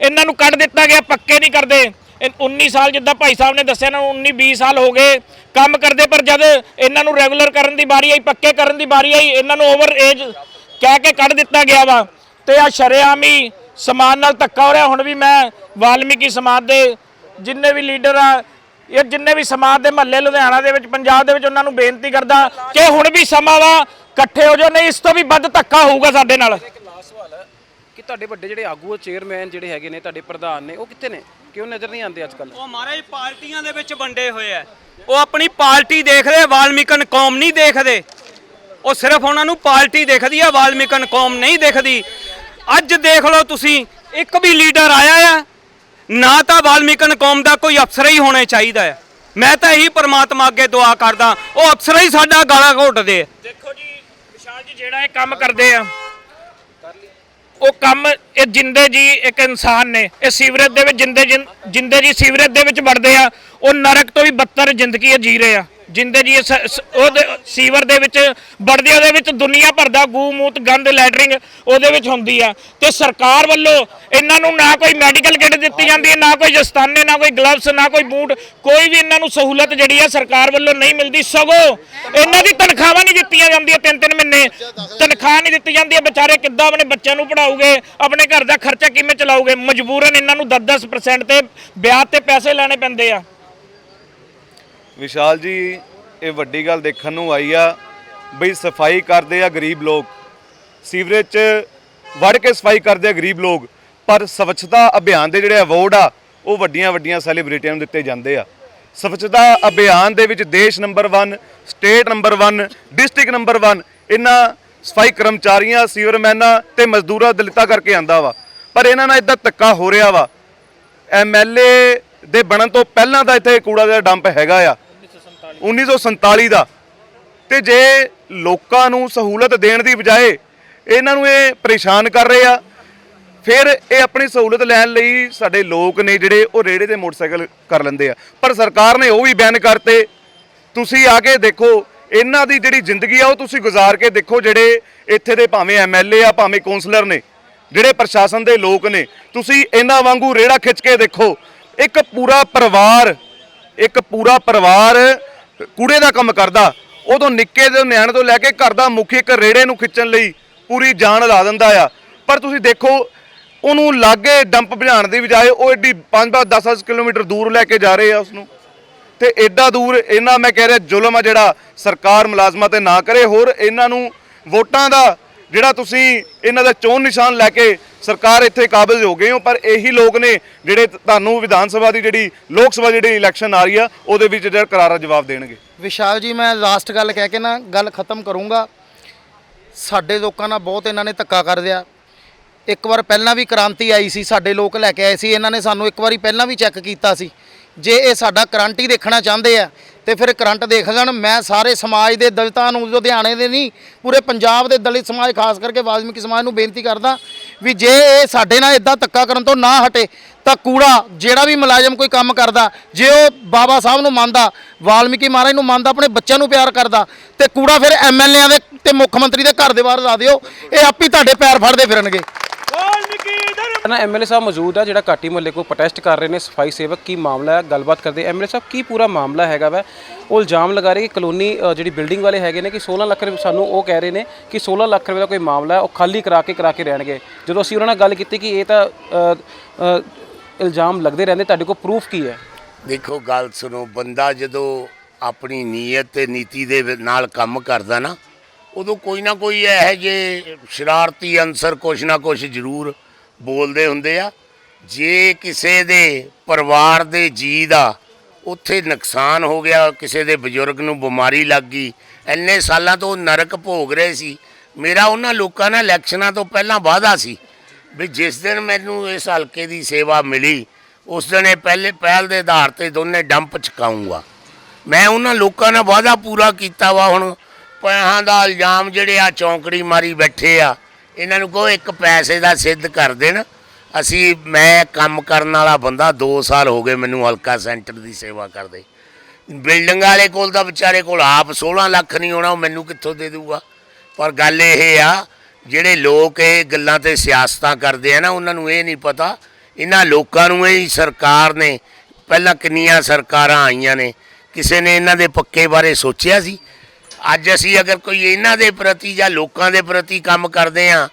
ਇਹਨਾਂ ਨੂੰ ਕੱਢ ਦਿੱਤਾ ਗਿਆ, ਪੱਕੇ ਨਹੀਂ ਕਰਦੇ। ਇਹ 19 ਸਾਲ ਜਿੱਦਾਂ ਭਾਈ ਸਾਹਿਬ ਨੇ ਦੱਸਿਆ ਨਾ 19 20 ਸਾਲ ਹੋ ਗਏ ਕੰਮ ਕਰਦੇ, ਪਰ ਜਦ ਇਹਨਾਂ ਨੂੰ ਰੈਗੂਲਰ ਕਰਨ ਦੀ ਵਾਰੀ ਆਈ, ਪੱਕੇ ਕਰਨ ਦੀ ਵਾਰੀ ਆਈ, ਇਹਨਾਂ ਨੂੰ ਓਵਰ ਏਜ ਕਹਿ ਕੇ ਕੱਢ ਦਿੱਤਾ ਗਿਆ ਵਾ। ਤੇ ਆ ਸ਼ਰੇਆਮੀ ਸਮਾਜ ਨਾਲ ਧੱਕਾ ਹੋ ਰਿਹਾ। ਹੁਣ ਵੀ ਮੈਂ ਵਾਲਮੀਕੀ ਸਮਾਜ ਦੇ ਜਿੰਨੇ ਵੀ ਲੀਡਰ ਆ ਇਹ ਜਿੰਨੇ ਵੀ ਸਮਾਜ ਦੇ ਮਹੱਲੇ ਲੁਧਿਆਣਾ ਦੇ ਵਿੱਚ ਪੰਜਾਬ ਦੇ ਵਿੱਚ ਉਹਨਾਂ ਨੂੰ ਬੇਨਤੀ ਕਰਦਾ ਕਿ ਹੁਣ ਵੀ ਸਮਾਂ ਵਾ ਇਕੱਠੇ ਹੋ ਜਾਓ ਨਹੀਂ ਇਸ ਤੋਂ ਵੀ ਵੱਧ ਧੱਕਾ ਹੋਊਗਾ ਸਾਡੇ ਨਾਲ। ਇੱਕ ਲਾਸਟ ਸਵਾਲ ਹੈ ਕਿ ਤੁਹਾਡੇ ਵੱਡੇ ਜਿਹੜੇ ਆਗੂ ਚੇਅਰਮੈਨ ਜਿਹੜੇ ਹੈਗੇ ਨੇ ਤੁਹਾਡੇ ਪ੍ਰਧਾਨ ਨੇ ਉਹ ਕਿੱਥੇ ਨੇ? ਕਿਉਂ ਨਜ਼ਰ ਨਹੀਂ ਆਉਂਦੇ ਅੱਜ ਕੱਲ ਉਹ ਮਹਾਰਾਜ ਪਾਰਟੀਆਂ ਦੇ ਵਿੱਚ ਵੰਡੇ ਹੋਏ ਆ। ਉਹ ਆਪਣੀ ਪਾਰਟੀ ਦੇਖਦੇ ਵਾਲਮੀਕਨ ਕੌਮ ਨਹੀਂ ਦੇਖਦੇ। ਉਹ ਸਿਰਫ ਉਹਨਾਂ ਨੂੰ ਪਾਰਟੀ ਦੇਖਦੀ ਆ ਵਾਲਮੀਕਨ ਕੌਮ ਨਹੀਂ ਦੇਖਦੀ। ਅੱਜ ਦੇਖ ਲਓ ਤੁਸੀਂ ਇੱਕ ਵੀ ਲੀਡਰ ਆਇਆ ਆ ਨਾ ਤਾਂ ਵਾਲਮੀਕਨ ਕੌਮ ਦਾ ਕੋਈ ਅਫਸਰ ਹੀ ਹੋਣਾ ਚਾਹੀਦਾ ਹੈ। ਮੈਂ ਤਾਂ ਇਹੀ ਪਰਮਾਤਮਾ ਅੱਗੇ ਦੁਆ ਕਰਦਾ, ਉਹ ਅਫਸਰ ਹੀ ਸਾਡਾ ਗਾਲਾਂ ਘੋਟਦੇ ਆ। ਦੇਖੋ ਜੀ, ਵਿਸ਼ਾਲ ਜੀ, ਜਿਹੜਾ ਇਹ ਕੰਮ ਕਰਦੇ ਆ, ਉਹ ਕੰਮ ਇਹ ਜਿੰਦੇ ਜੀ ਇੱਕ ਇਨਸਾਨ ਨੇ, ਇਹ ਸੀਵਰੇਜ ਦੇ ਵਿੱਚ ਜਿੰਦੇ ਜਿੰ- ਜਿੰਦੇ ਜੀ ਸੀਵਰੇਜ ਦੇ ਵਿੱਚ ਵੜਦੇ ਆ, ਉਹ ਨਰਕ ਤੋਂ ਵੀ ਬੱਤਰ ਜ਼ਿੰਦਗੀ ਜੀ ਰਹੇ ਆ। ਜਿੰਦੇ ਜੀ ਸ- ਉਹਦੇ ਸੀਵਰ ਦੇ ਵਿੱਚ ਵੜਦੇ ਉਹਦੇ ਵਿੱਚ ਦੁਨੀਆ ਭਰ ਦਾ ਗੂ ਮੂਤ ਗੰਦ, ਲੈਟਰਿੰਗ ਉਹਦੇ ਵਿੱਚ ਹੁੰਦੀ ਆ। ਤੇ ਸਰਕਾਰ ਵੱਲੋਂ ਇਹਨਾਂ ਨੂੰ ਨਾ ਕੋਈ ਮੈਡੀਕਲ ਕਿੱਟ ਦਿੱਤੀ ਜਾਂਦੀ ਹੈ, ਨਾ ਕੋਈ ਜਸਤਾਨੇ, ਨਾ ਕੋਈ ਗਲਵਸ, ਨਾ ਕੋਈ ਬੂਟ, ਕੋਈ ਵੀ ਇਹਨਾਂ ਨੂੰ ਸਹੂਲਤ ਜਿਹੜੀ ਆ ਸਰਕਾਰ ਵੱਲੋਂ ਨਹੀਂ ਮਿਲਦੀ। ਸਗੋਂ ਇਹਨਾਂ ਦੀ ਤਨਖਾਹਾਂ ਨਹੀਂ ਦਿੱਤੀਆਂ ਜਾਂਦੀਆਂ ਤਿੰਨ ਤਿੰਨ ਮਹੀਨੇ। ਤਨਖਾਹ ਨਹੀਂ ਦਿੱਤੀ ਜਾਂਦੀ ਹੈ ਵਿਚਾਰੇ ਕਿੱਦਾਂ ਆਪਣੇ ਬੱਚਿਆਂ ਨੂੰ ਪੜਾਉਗੇ ਆਪਣੇ ਘਰ ਦਾ ਖਰਚਾ ਕਿਵੇਂ ਚਲਾਉਗੇ? ਮਜਬੂਰਨ ਇਹਨਾਂ ਨੂੰ 10-10% ਤੇ ਵਿਆਜ ਤੇ ਪੈਸੇ ਲੈਣੇ ਪੈਂਦੇ ਆ। ਵਿਸ਼ਾਲ ਜੀ, ਇਹ ਵੱਡੀ ਗੱਲ ਦੇਖਣ ਨੂੰ ਆਈ ਆ ਬਈ ਸਫ਼ਾਈ ਕਰਦੇ ਆ ਗਰੀਬ ਲੋਕ। ਸੀਵਰੇਜ 'ਚ ਵੜ ਕੇ ਸਫ਼ਾਈ ਕਰਦੇ ਆ ਗਰੀਬ ਲੋਕ, ਪਰ ਸਵੱਛਤਾ ਅਭਿਆਨ ਦੇ ਜਿਹੜੇ ਅਵਾਰਡ ਆ, ਉਹ ਵੱਡੀਆਂ ਵੱਡੀਆਂ ਸੈਲੀਬ੍ਰਿਟੀਆਂ ਨੂੰ ਦਿੱਤੇ ਜਾਂਦੇ ਆ। ਸਵੱਛਤਾ ਅਭਿਆਨ ਦੇ ਵਿੱਚ ਦੇਸ਼ number 1 state number 1 district number 1 ਇਹਨਾਂ ਸਫ਼ਾਈ ਕਰਮਚਾਰੀਆਂ, ਸੀਵਰਮੈਨਾਂ ਤੇ ਮਜ਼ਦੂਰਾਂ ਦਲਿਤਾਂ ਕਰਕੇ ਆਂਦਾ ਵਾ। ਪਰ ਇਹਨਾਂ ਨਾਲ ਇਦਾਂ ਧੱਕਾ ਹੋ ਰਿਹਾ ਵਾ। ਐਮਐਲਏ ਦੇ ਬਣਨ ਤੋਂ ਪਹਿਲਾਂ ਦਾ ਇੱਥੇ ਕੂੜਾ ਦਾ ਡੰਪ ਹੈਗਾ ਆ। 1947 ਦਾ। ਤੇ ਜੇ ਲੋਕਾਂ ਨੂੰ ਸਹੂਲਤ ਦੇਣ ਦੀ ਬਜਾਏ ਇਹਨਾਂ ਨੂੰ ਇਹ ਪਰੇਸ਼ਾਨ ਕਰ ਰਹੇ ਆ, ਫਿਰ ਇਹ ਆਪਣੀ ਸਹੂਲਤ ਲੈਣ ਲਈ ਸਾਡੇ ਲੋਕ ਨੇ ਜਿਹੜੇ ਉਹ ਰੇੜੇ ਤੇ ਮੋਟਰਸਾਈਕਲ ਕਰ ਲੈਂਦੇ ਆ। ਪਰ ਸਰਕਾਰ ਨੇ ਉਹ ਵੀ ਬੈਨ ਕਰਤੇ। ਤੁਸੀਂ ਆ ਕੇ ਦੇਖੋ, ਇਹਨਾਂ ਦੀ ਜਿਹੜੀ ਜ਼ਿੰਦਗੀ ਆ, ਉਹ ਤੁਸੀਂ ਗੁਜ਼ਾਰ ਕੇ ਦੇਖੋ ਜਿਹੜੇ ਇੱਥੇ ਦੇ ਭਾਵੇਂ ਐਮਐਲਏ ਆ, ਭਾਵੇਂ ਕੌਂਸਲਰ ਨੇ, ਜਿਹੜੇ ਪ੍ਰਸ਼ਾਸਨ ਦੇ ਲੋਕ ਨੇ, ਤੁਸੀਂ ਇਹਨਾਂ ਵਾਂਗੂ ਰੇੜਾ ਖਿੱਚ ਕੇ ਦੇਖੋ। ਇੱਕ ਪੂਰਾ ਪਰਿਵਾਰ, ਇੱਕ ਪੂਰਾ ਪਰਿਵਾਰ ਕੂੜੇ ਦਾ ਕੰਮ ਕਰਦਾ, ਉਦੋਂ ਨਿੱਕੇ ਦੇ ਨਿਆਣੇ ਤੋਂ ਲੈ ਕੇ ਘਰ ਦਾ ਮੁਖੀ ਇੱਕ ਰੇੜੇ ਨੂੰ ਖਿੱਚਣ ਲਈ ਪੂਰੀ ਜਾਨ ਲਾ ਦਿੰਦਾ ਆ। ਪਰ ਤੁਸੀਂ ਦੇਖੋ, ਉਹਨੂੰ ਲਾਗੇ ਡੰਪ ਭਜਾਉਣ ਦੀ ਬਜਾਏ ਉਹ ਏਡੀ 5-5 10 ਕਿਲੋਮੀਟਰ ਦੂਰ ਲੈ ਕੇ ਜਾ ਰਹੇ ਆ ਉਸ ਨੂੰ ਤੇ ਐਡਾ ਦੂਰ ਇਹਨਾਂ ਮੈਂ ਕਹਿ ਰਿਹਾ ਜ਼ੁਲਮ ਆ ਜਿਹੜਾ ਸਰਕਾਰ ਮੁਲਾਜ਼ਮਾਂ ਤੇ ਨਾ ਕਰੇ, ਹੋਰ ਇਹਨਾਂ ਨੂੰ ਵੋਟਾਂ ਦਾ ਜਿਹੜਾ ਤੁਸੀਂ ਇਹਨਾਂ ਦਾ ਚੋਣ ਨਿਸ਼ਾਨ ਲੈ ਕੇ ਸਰਕਾਰ ਇੱਥੇ ਕਾਬਜ਼ ਹੋ ਗਏ ਹੋ, ਪਰ ਇਹੀ ਲੋਕ ਨੇ ਜਿਹੜੇ ਤੁਹਾਨੂੰ ਵਿਧਾਨ ਸਭਾ ਦੀ ਜਿਹੜੀ ਲੋਕ ਸਭਾ ਜਿਹੜੀ ਇਲੈਕਸ਼ਨ ਆ ਰਹੀ ਆ, ਉਹਦੇ ਵਿੱਚ ਜਿਹੜਾ ਕਰਾਰਾ ਜਵਾਬ ਦੇਣਗੇ। ਵਿਸ਼ਾਲ ਜੀ, ਮੈਂ ਲਾਸਟ ਗੱਲ ਕਹਿ ਕੇ ਨਾ, ਗੱਲ ਖਤਮ ਕਰੂੰਗਾ। ਸਾਡੇ ਲੋਕਾਂ ਨਾਲ ਬਹੁਤ ਇਹਨਾਂ ਨੇ ਧੱਕਾ ਕਰ ਦਿਆ ਇੱਕ ਵਾਰ ਪਹਿਲਾਂ ਵੀ ਕ੍ਰਾਂਤੀ ਆਈ ਸੀ, ਸਾਡੇ ਲੋਕ ਲੈ ਕੇ ਆਏ ਸੀ, ਇਹਨਾਂ ਨੇ ਸਾਨੂੰ ਇੱਕ ਵਾਰੀ ਪਹਿਲਾਂ ਵੀ ਚੈੱਕ ਕੀਤਾ ਸੀ। ਜੇ ਇਹ ਸਾਡਾ ਕਰੰਟ ਹੀ ਦੇਖਣਾ ਚਾਹੁੰਦੇ ਆ, ਤੇ ਫਿਰ ਕਰੰਟ ਦੇਖ ਲੈਣ। ਮੈਂ ਸਾਰੇ ਸਮਾਜ ਦੇ ਦਲਿਤਾਂ ਨੂੰ, ਲੁਧਿਆਣੇ ਦੇ ਨਹੀਂ, ਪੂਰੇ ਪੰਜਾਬ ਦੇ ਦਲਿਤ ਸਮਾਜ, ਖਾਸ ਕਰਕੇ ਵਾਲਮੀਕੀ ਸਮਾਜ ਨੂੰ ਬੇਨਤੀ ਕਰਦਾ ਵੀ ਜੇ ਇਹ ਸਾਡੇ ਨਾਲ ਇਦਾਂ ਧੱਕਾ ਕਰਨ ਤੋਂ ਨਾ ਹਟੇ, ਤਾਂ ਕੂੜਾ ਜਿਹੜਾ ਵੀ ਮੁਲਾਜ਼ਮ ਕੋਈ ਕੰਮ ਕਰਦਾ, ਜੇ ਉਹ ਬਾਬਾ ਸਾਹਿਬ ਨੂੰ ਮੰਨਦਾ, ਵਾਲਮੀਕੀ ਮਹਾਰਾਜ ਨੂੰ ਮੰਨਦਾ, ਆਪਣੇ ਬੱਚਿਆਂ ਨੂੰ ਪਿਆਰ ਕਰਦਾ, ਤੇ ਕੂੜਾ ਫਿਰ ਐਮਐਲਏਆਂ ਦੇ ਤੇ ਮੁੱਖ ਮੰਤਰੀ ਦੇ ਘਰ ਦੇ ਬਾਹਰ ਲਾ ਦਿਓ, ਇਹ ਆਪ ਹੀ ਤੁਹਾਡੇ ਪੈਰ ਫੜਦੇ ਫਿਰਨਗੇ। ਨਾ ਐਮਐਲਏ ਸਾਹਿਬ ਮੌਜੂਦ ਆ ਜਿਹੜਾ ਕਾਟੀ ਮੁਹੱਲੇ ਕੋ ਪ੍ਰੋਟੈਸਟ ਕਰ ਰਹੇ ਨੇ ਸਫ਼ਾਈ ਸੇਵਕ ਕੀ ਮਾਮਲਾ ਹੈ? ਗੱਲਬਾਤ ਕਰਦੇ ਐਮਐਲਏ ਸਾਹਿਬ ਕੀ ਪੂਰਾ ਮਾਮਲਾ ਹੈਗਾ ਵਾ? ਉਹ ਇਲਜ਼ਾਮ ਲਗਾ ਰਹੇ ਕਿ ਕਲੋਨੀ ਅ, ਜਿਹੜੀ ਬਿਲਡਿੰਗ ਵਾਲੇ ਹੈਗੇ ਨੇ ਕਿ 16 ਲੱਖ ਰੁਪਏ ਸਾਨੂੰ ਉਹ ਕਹਿ ਰਹੇ ਨੇ ਕਿ 16 ਲੱਖ ਰੁਪਏ ਦਾ ਕੋਈ ਮਾਮਲਾ ਹੈ ਉਹ ਖਾਲੀ ਕਰਾ ਕੇ ਕਰਾ ਕੇ ਰਹਿਣਗੇ। ਜਦੋਂ ਅਸੀਂ ਉਹਨਾਂ ਨਾਲ ਗੱਲ ਕੀਤੀ ਕਿ ਇਹ ਤਾਂ ਅ, ਅ, ਇਲਜ਼ਾਮ ਲੱਗਦੇ ਰਹਿੰਦੇ ਤੁਹਾਡੇ ਕੋਲ ਪ੍ਰੂਫ ਕੀ ਹੈ? ਦੇਖੋ ਗੱਲ ਸੁਣੋ ਬੰਦਾ ਜਦੋਂ ਆਪਣੀ ਨੀਅਤ ਤੇ ਨੀਤੀ ਦੇ ਵਿ- ਨਾਲ ਕੰਮ ਕਰਦਾ ਨਾ ਉਦੋਂ ਕੋਈ ਨਾ ਕੋਈ ਇਹੋ ਜਿਹੇ ਸ਼ਰਾਰਤੀ ਅਨਸਰ ਕੁਛ ਨਾ ਕੁਛ ਜ਼ਰੂਰ ਬੋਲਦੇ ਹੁੰਦੇ ਆ, ਜੇ ਕਿਸੇ ਦੇ ਪਰਿਵਾਰ ਦੇ ਜੀ ਦਾ ਉੱਥੇ ਨੁਕਸਾਨ ਹੋ ਗਿਆ, ਕਿਸੇ ਦੇ ਬਜ਼ੁਰਗ ਨੂੰ ਬਿਮਾਰੀ ਲੱਗ ਗਈ, ਇੰਨੇ ਸਾਲਾਂ ਤੋਂ ਉਹ ਨਰਕ ਭੋਗ ਰਹੇ ਸੀ, ਮੇਰਾ ਉਹਨਾਂ ਲੋਕਾਂ ਨਾਲ ਇਲੈਕਸ਼ਨਾਂ ਤੋਂ ਪਹਿਲਾਂ ਵਾਅਦਾ ਸੀ ਵੀ ਜਿਸ ਦਿਨ ਮੈਨੂੰ ਇਸ ਹਲਕੇ ਦੀ ਸੇਵਾ ਮਿਲੀ, ਉਸ ਦਿਨ ਇਹ ਪਹਿਲੇ ਪਹਿਲ ਦੇ ਆਧਾਰ ਤੇ ਦੋਨੇ ਡੰਪ ਚਕਾਉਂਗਾ। ਮੈਂ ਉਹਨਾਂ ਲੋਕਾਂ ਨਾਲ ਵਾਅਦਾ ਪੂਰਾ ਕੀਤਾ ਵਾ ਹੁਣ, ਪੈਸਿਆਂ ਦਾ ਇਲਜ਼ਾਮ ਜਿਹੜੇ ਆ ਚੌਂਕੜੀ ਮਾਰੀ ਬੈਠੇ ਆ ਇਹਨਾਂ ਨੂੰ ਕਹੋ ਇੱਕ ਪੈਸੇ ਦਾ ਸਿੱਧ ਕਰ ਦੇਣ। ਅਸੀਂ, ਮੈਂ ਕੰਮ ਕਰਨ ਵਾਲਾ ਬੰਦਾ 2 ਸਾਲ ਹੋ ਗਏ ਮੈਨੂੰ ਹਲਕਾ ਸੈਂਟਰ ਦੀ ਸੇਵਾ ਕਰਦੇ। ਬਿਲਡਿੰਗ ਵਾਲੇ ਕੋਲ ਤਾਂ ਵਿਚਾਰੇ ਕੋਲ ਆਪ 16 ਲੱਖ ਨਹੀਂ ਹੋਣਾ, ਉਹ ਮੈਨੂੰ ਕਿੱਥੋਂ ਦੇ ਦੂਗਾ? ਪਰ ਗੱਲ ਇਹ ਆ, ਜਿਹੜੇ ਲੋਕ ਇਹ ਗੱਲਾਂ ਤੇ ਸਿਆਸਤਾਂ ਕਰਦੇ ਆ ਨਾ, ਉਹਨਾਂ ਨੂੰ ਇਹ ਨਹੀਂ ਪਤਾ। ਇਹਨਾਂ ਲੋਕਾਂ ਨੂੰ ਇਹ ਸਰਕਾਰ ਨੇ, ਪਹਿਲਾਂ ਕਿੰਨੀਆਂ ਸਰਕਾਰਾਂ ਆਈਆਂ ਨੇ, ਕਿਸੇ ਨੇ ਇਹਨਾਂ ਦੇ ਪੱਕੇ ਬਾਰੇ ਸੋਚਿਆ ਸੀ? ਅੱਜ ਅਸੀਂ ਅਗਰ ਕੋਈ ਇਹਨਾਂ ਦੇ ਪ੍ਰਤੀ ਜਾਂ ਲੋਕਾਂ ਦੇ ਪ੍ਰਤੀ ਕੰਮ ਕਰਦੇ ਆ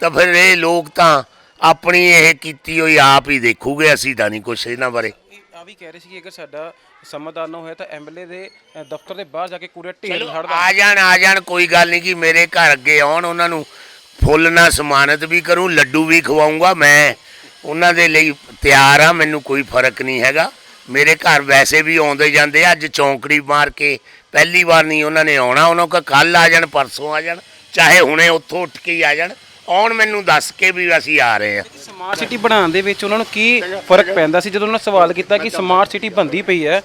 ਤਾਂ ਫਿਰ ਇਹ ਲੋਕ ਤਾਂ ਆਪਣੀ ਇਹ ਕੀਤੀ ਹੋਈ ਆਪ ਹੀ ਦੇਖੂਗੇ ਅਸੀਂ ਤਾਂ ਨਹੀਂ ਕੁਛ ਇਹਨਾਂ ਬਾਰੇ। ਆ ਵੀ ਕਹਿ ਰਹੇ ਸੀ ਕਿ ਅਗਰ ਸਾਡਾ ਸਮਾਧਾਨ ਨਾ ਹੋਇਆ ਤਾਂ ਐਮਐਲਏ ਦੇ ਅ, ਦਫ਼ਤਰ ਦੇ ਬਾਹਰ ਜਾ ਕੇ ਕੂੜੇ ਢੇਰ ਛੱਡ ਆ ਜਾਣ ਆ ਜਾਣ ਕੋਈ ਗੱਲ ਨਹੀਂ ਕਿ ਮੇਰੇ ਘਰ ਅੱਗੇ ਆਉਣ ਉਹਨਾਂ ਨੂੰ ਫੁੱਲ ਨਾਲ ਸਮਾਨਤ ਵੀ ਕਰੂੰ ਲੱਡੂ ਵੀ ਖਵਾਉਂਗਾ ਮੈਂ। ਉਹਨਾਂ ਦੇ ਲਈ ਤਿਆਰ ਆ ਮੈਨੂੰ ਕੋਈ ਫ਼ਰਕ ਨਹੀਂ ਹੈਗਾ। ਮੇਰੇ ਘਰ ਵੈਸੇ ਵੀ ਆਉਂਦੇ ਜਾਂਦੇ ਆ ਅੱਜ ਚੌਂਕੜੀ ਮਾਰ ਕੇ ਪਹਿਲੀ ਵਾਰ ਨਹੀਂ ਉਹਨਾਂ ਨੇ ਆਉਣਾ ਉਹਨਾਂ ਕੋ ਕੱਲ ਆ ਜਾਣ ਪਰਸੋਂ ਆ ਜਾਣ ਚਾਹੇ ਹੁਣੇ ਉੱਥੋਂ ਉੱਠ ਕੇ ਹੀ ਆ ਜਾਣ। ਆਉਣ ਮੈਨੂੰ ਦੱਸ ਕੇ ਵੀ ਅਸੀਂ ਆ ਰਹੇ ਆ ਸਮਾਰਟ ਸਿਟੀ ਬਣਾਉਣ ਦੇ ਵਿੱਚ ਉਹਨਾਂ ਨੂੰ ਕੀ ਫ਼ਰਕ ਪੈਂਦਾ ਸੀ? ਜਦੋਂ ਉਹਨਾਂ ਨੇ ਸਵਾਲ ਕੀਤਾ ਕਿ ਸਮਾਰਟ ਸਿਟੀ ਬੰਦੀ ਪਈ ਹੈ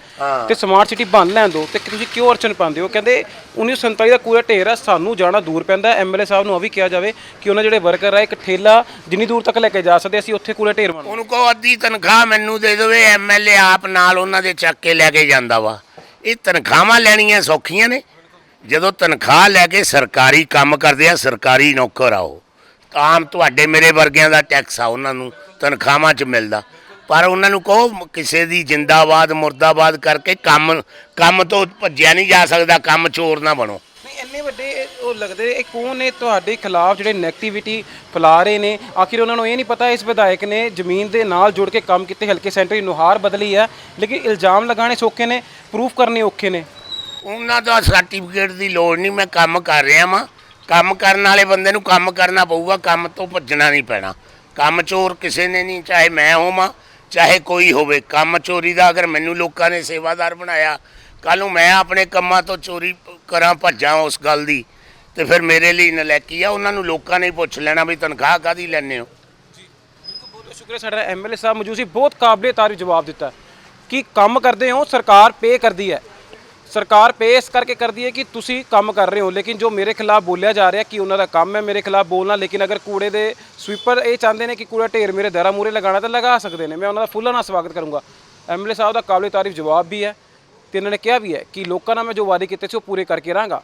ਤੇ ਸਮਾਰਟ ਸਿਟੀ ਬਣ ਲੈਣ ਦਿਓ ਤੇ ਤੁਸੀਂ ਕਿਉਂ ਅੜਚਨ ਪਾਉਂਦੇ ਹੋ? ਕਹਿੰਦੇ 1947 ਦਾ ਕੂੜਾ ਢੇਰ ਹੈ ਸਾਨੂੰ ਜਾਣਾ ਦੂਰ ਪੈਂਦਾ ਐਮਐਲਏ ਸਾਹਿਬ ਨੂੰ ਆ ਵੀ ਕਿਹਾ ਜਾਵੇ ਕਿ ਉਹਨਾਂ ਜਿਹੜੇ ਵਰਕਰ ਆ ਇੱਕ ਠੇਲਾ ਜਿੰਨੀ ਦੂਰ ਤੱਕ ਲੈ ਕੇ ਜਾ ਸਕਦੇ ਅਸੀਂ ਉੱਥੇ ਕੂੜਾ ਢੇਰ ਬਣਾਉਣਾ। ਉਹਨੂੰ ਕਹੋ ਅੱਧੀ ਤਨਖਾਹ ਮੈਨੂੰ ਦੇ ਦੇਵੇ ਐਮਐਲਏ ਆਪ ਨਾਲ ਉਹਨਾਂ ਦੇ ਚੱਕ ਕੇ ਲੈ ਕੇ ਜਾਂਦਾ ਵਾ। ਇਹ ਤਨਖਾਹਾਂ ਲੈਣੀਆਂ ਸੌਖੀਆਂ ਨੇ। ਜਦੋਂ ਤਨਖਾਹ ਲੈ ਕੇ ਸਰਕਾਰੀ ਕੰਮ ਕਰਦੇ ਆ, ਸਰਕਾਰੀ ਨੌਕਰ ਆਓ ਆਮ ਤੁਹਾਡੇ ਮੇਰੇ ਵਰਗਿਆਂ ਦਾ ਟੈਕਸ ਆ, ਉਹਨਾਂ ਨੂੰ ਤਨਖਾਹਾਂ 'ਚ ਮਿਲਦਾ। ਪਰ ਉਹਨਾਂ ਨੂੰ ਕਹੋ, ਕਿਸੇ ਦੀ ਜਿੰਦਾਬਾਦ, ਮੁਰਦਾਬਾਦ ਕਰਕੇ ਕੰਮ ਕੰਮ ਤੋਂ ਭੱਜਿਆ ਨਹੀਂ ਜਾ ਸਕਦਾ, ਕੰਮ ਚੋਰ ਨਾ ਬਣੋ। ਨਹੀਂ ਇੰਨੇ ਵੱਡੇ ਉਹ ਲੱਗਦੇ ਇਹ ਕੌਣ ਨੇ? ਤੁਹਾਡੇ ਖਿਲਾਫ ਜਿਹੜੇ ਨੈਗੇਟਿਵਿਟੀ ਫੈਲਾ ਰਹੇ ਨੇ। ਆਖਿਰ ਉਹਨਾਂ ਨੂੰ ਇਹ ਨਹੀਂ ਪਤਾ ਇਸ ਵਿਧਾਇਕ ਨੇ ਜ਼ਮੀਨ ਦੇ ਨਾਲ ਜੁੜ ਕੇ ਕੰਮ ਕੀਤੇ, ਹਲਕੇ ਸੈਂਟਰ ਦੀ ਨੁਹਾਰ ਬਦਲੀ ਹੈ, ਲੇਕਿਨ ਇਲਜ਼ਾਮ ਲਗਾਉਣੇ ਸੌਖੇ ਨੇ ਪ੍ਰੂਫ ਕਰਨੇ ਔਖੇ ਨੇ। ਉਹਨਾਂ ਦਾ ਸਰਟੀਫਿਕੇਟ ਦੀ ਲੋੜ ਨਹੀਂ, ਮੈਂ ਕੰਮ ਕਰ ਰਿਹਾ ਵਾਂ। ਕੰਮ ਕਰਨ ਵਾਲੇ ਬੰਦੇ ਨੂੰ ਕੰਮ ਕਰਨਾ ਪਊਗਾ, ਕੰਮ ਤੋਂ ਭੱਜਣਾ ਨਹੀਂ ਪੈਣਾ। ਕੰਮ ਚੋਰ ਕਿਸੇ ਨੇ ਨਹੀਂ, ਚਾਹੇ ਮੈਂ ਹੋਵਾਂ, ਚਾਹੇ ਕੋਈ ਹੋਵੇ। ਕੰਮ ਚੋਰੀ ਦਾ ਅਗਰ ਮੈਨੂੰ ਲੋਕਾਂ ਨੇ ਸੇਵਾਦਾਰ ਬਣਾਇਆ ਕੱਲ ਨੂੰ ਮੈਂ ਆਪਣੇ ਕੰਮਾਂ ਤੋਂ ਚੋਰੀ ਕਰਾਂ, ਭੱਜਾਂ ਉਸ ਗੱਲ ਦੀ। ਤੇ ਫਿਰ ਮੇਰੇ ਲਈ ਨਲਾਇਕੀ ਆ, ਉਹਨਾਂ ਨੂੰ ਲੋਕਾਂ ਨੇ ਹੀ ਪੁੱਛ ਲੈਣਾ ਵੀ ਤਨਖਾਹ ਕਾਦੀ ਲੈਣੇ ਹੋ? ਬਹੁਤ ਸ਼ੁਕਰੀਆ ਸਾਡਾ ਐਮਐਲਏ ਸਾਹਿਬ ਮੌਜੂਦ ਸੀ। ਬਹੁਤ ਕਾਬਲੇ ਤਾਰੀਫ ਜਵਾਬ ਦਿੱਤਾ ਕਿ ਕੰਮ ਕਰਦੇ ਹੋ, ਸਰਕਾਰ ਪੇ ਕਰਦੀ ਹੈ। ਸਰਕਾਰ ਪੇ ਇਸ ਕਰਕੇ ਕਰਦੀ ਹੈ ਕਿ ਤੁਸੀਂ ਕੰਮ ਕਰ ਰਹੇ ਹੋ, ਲੇਕਿਨ ਜੋ ਮੇਰੇ ਖਿਲਾਫ ਬੋਲਿਆ ਜਾ ਰਿਹਾ ਕਿ ਉਹਨਾਂ ਦਾ ਕੰਮ ਹੈ, ਮੇਰੇ ਖਿਲਾਫ ਬੋਲਣਾ, ਲੇਕਿਨ ਅਗਰ ਕੂੜੇ ਦੇ ਸਵੀਪਰ ਇਹ ਚਾਹੁੰਦੇ ਨੇ ਕਿ ਕੂੜਾ ਢੇਰ ਮੇਰੇ ਦਰਾ ਮੂਰੇ ਲਗਾਉਣਾ, ਤਾਂ ਲਗਾ ਸਕਦੇ ਨੇ। ਮੈਂ ਉਹਨਾਂ ਦਾ ਫੁੱਲਾਂ ਨਾਲ ਸਵਾਗਤ ਕਰੂੰਗਾ। ਐਮਐਲਏ ਸਾਹਿਬ ਦਾ ਕਾਬਲੇ ਤਾਰੀਫ ਜਵਾਬ ਵੀ ਹੈ ਤੇ ਇਹਨਾਂ ਨੇ ਕਿਹਾ ਵੀ ਹੈ ਕਿ ਲੋਕਾਂ ਨਾਲ ਮੈਂ ਜੋ ਵਾਅਦੇ ਕੀਤੇ ਸੀ, ਉਹ ਪੂਰੇ ਕਰਕੇ ਰਹਾਂਗਾ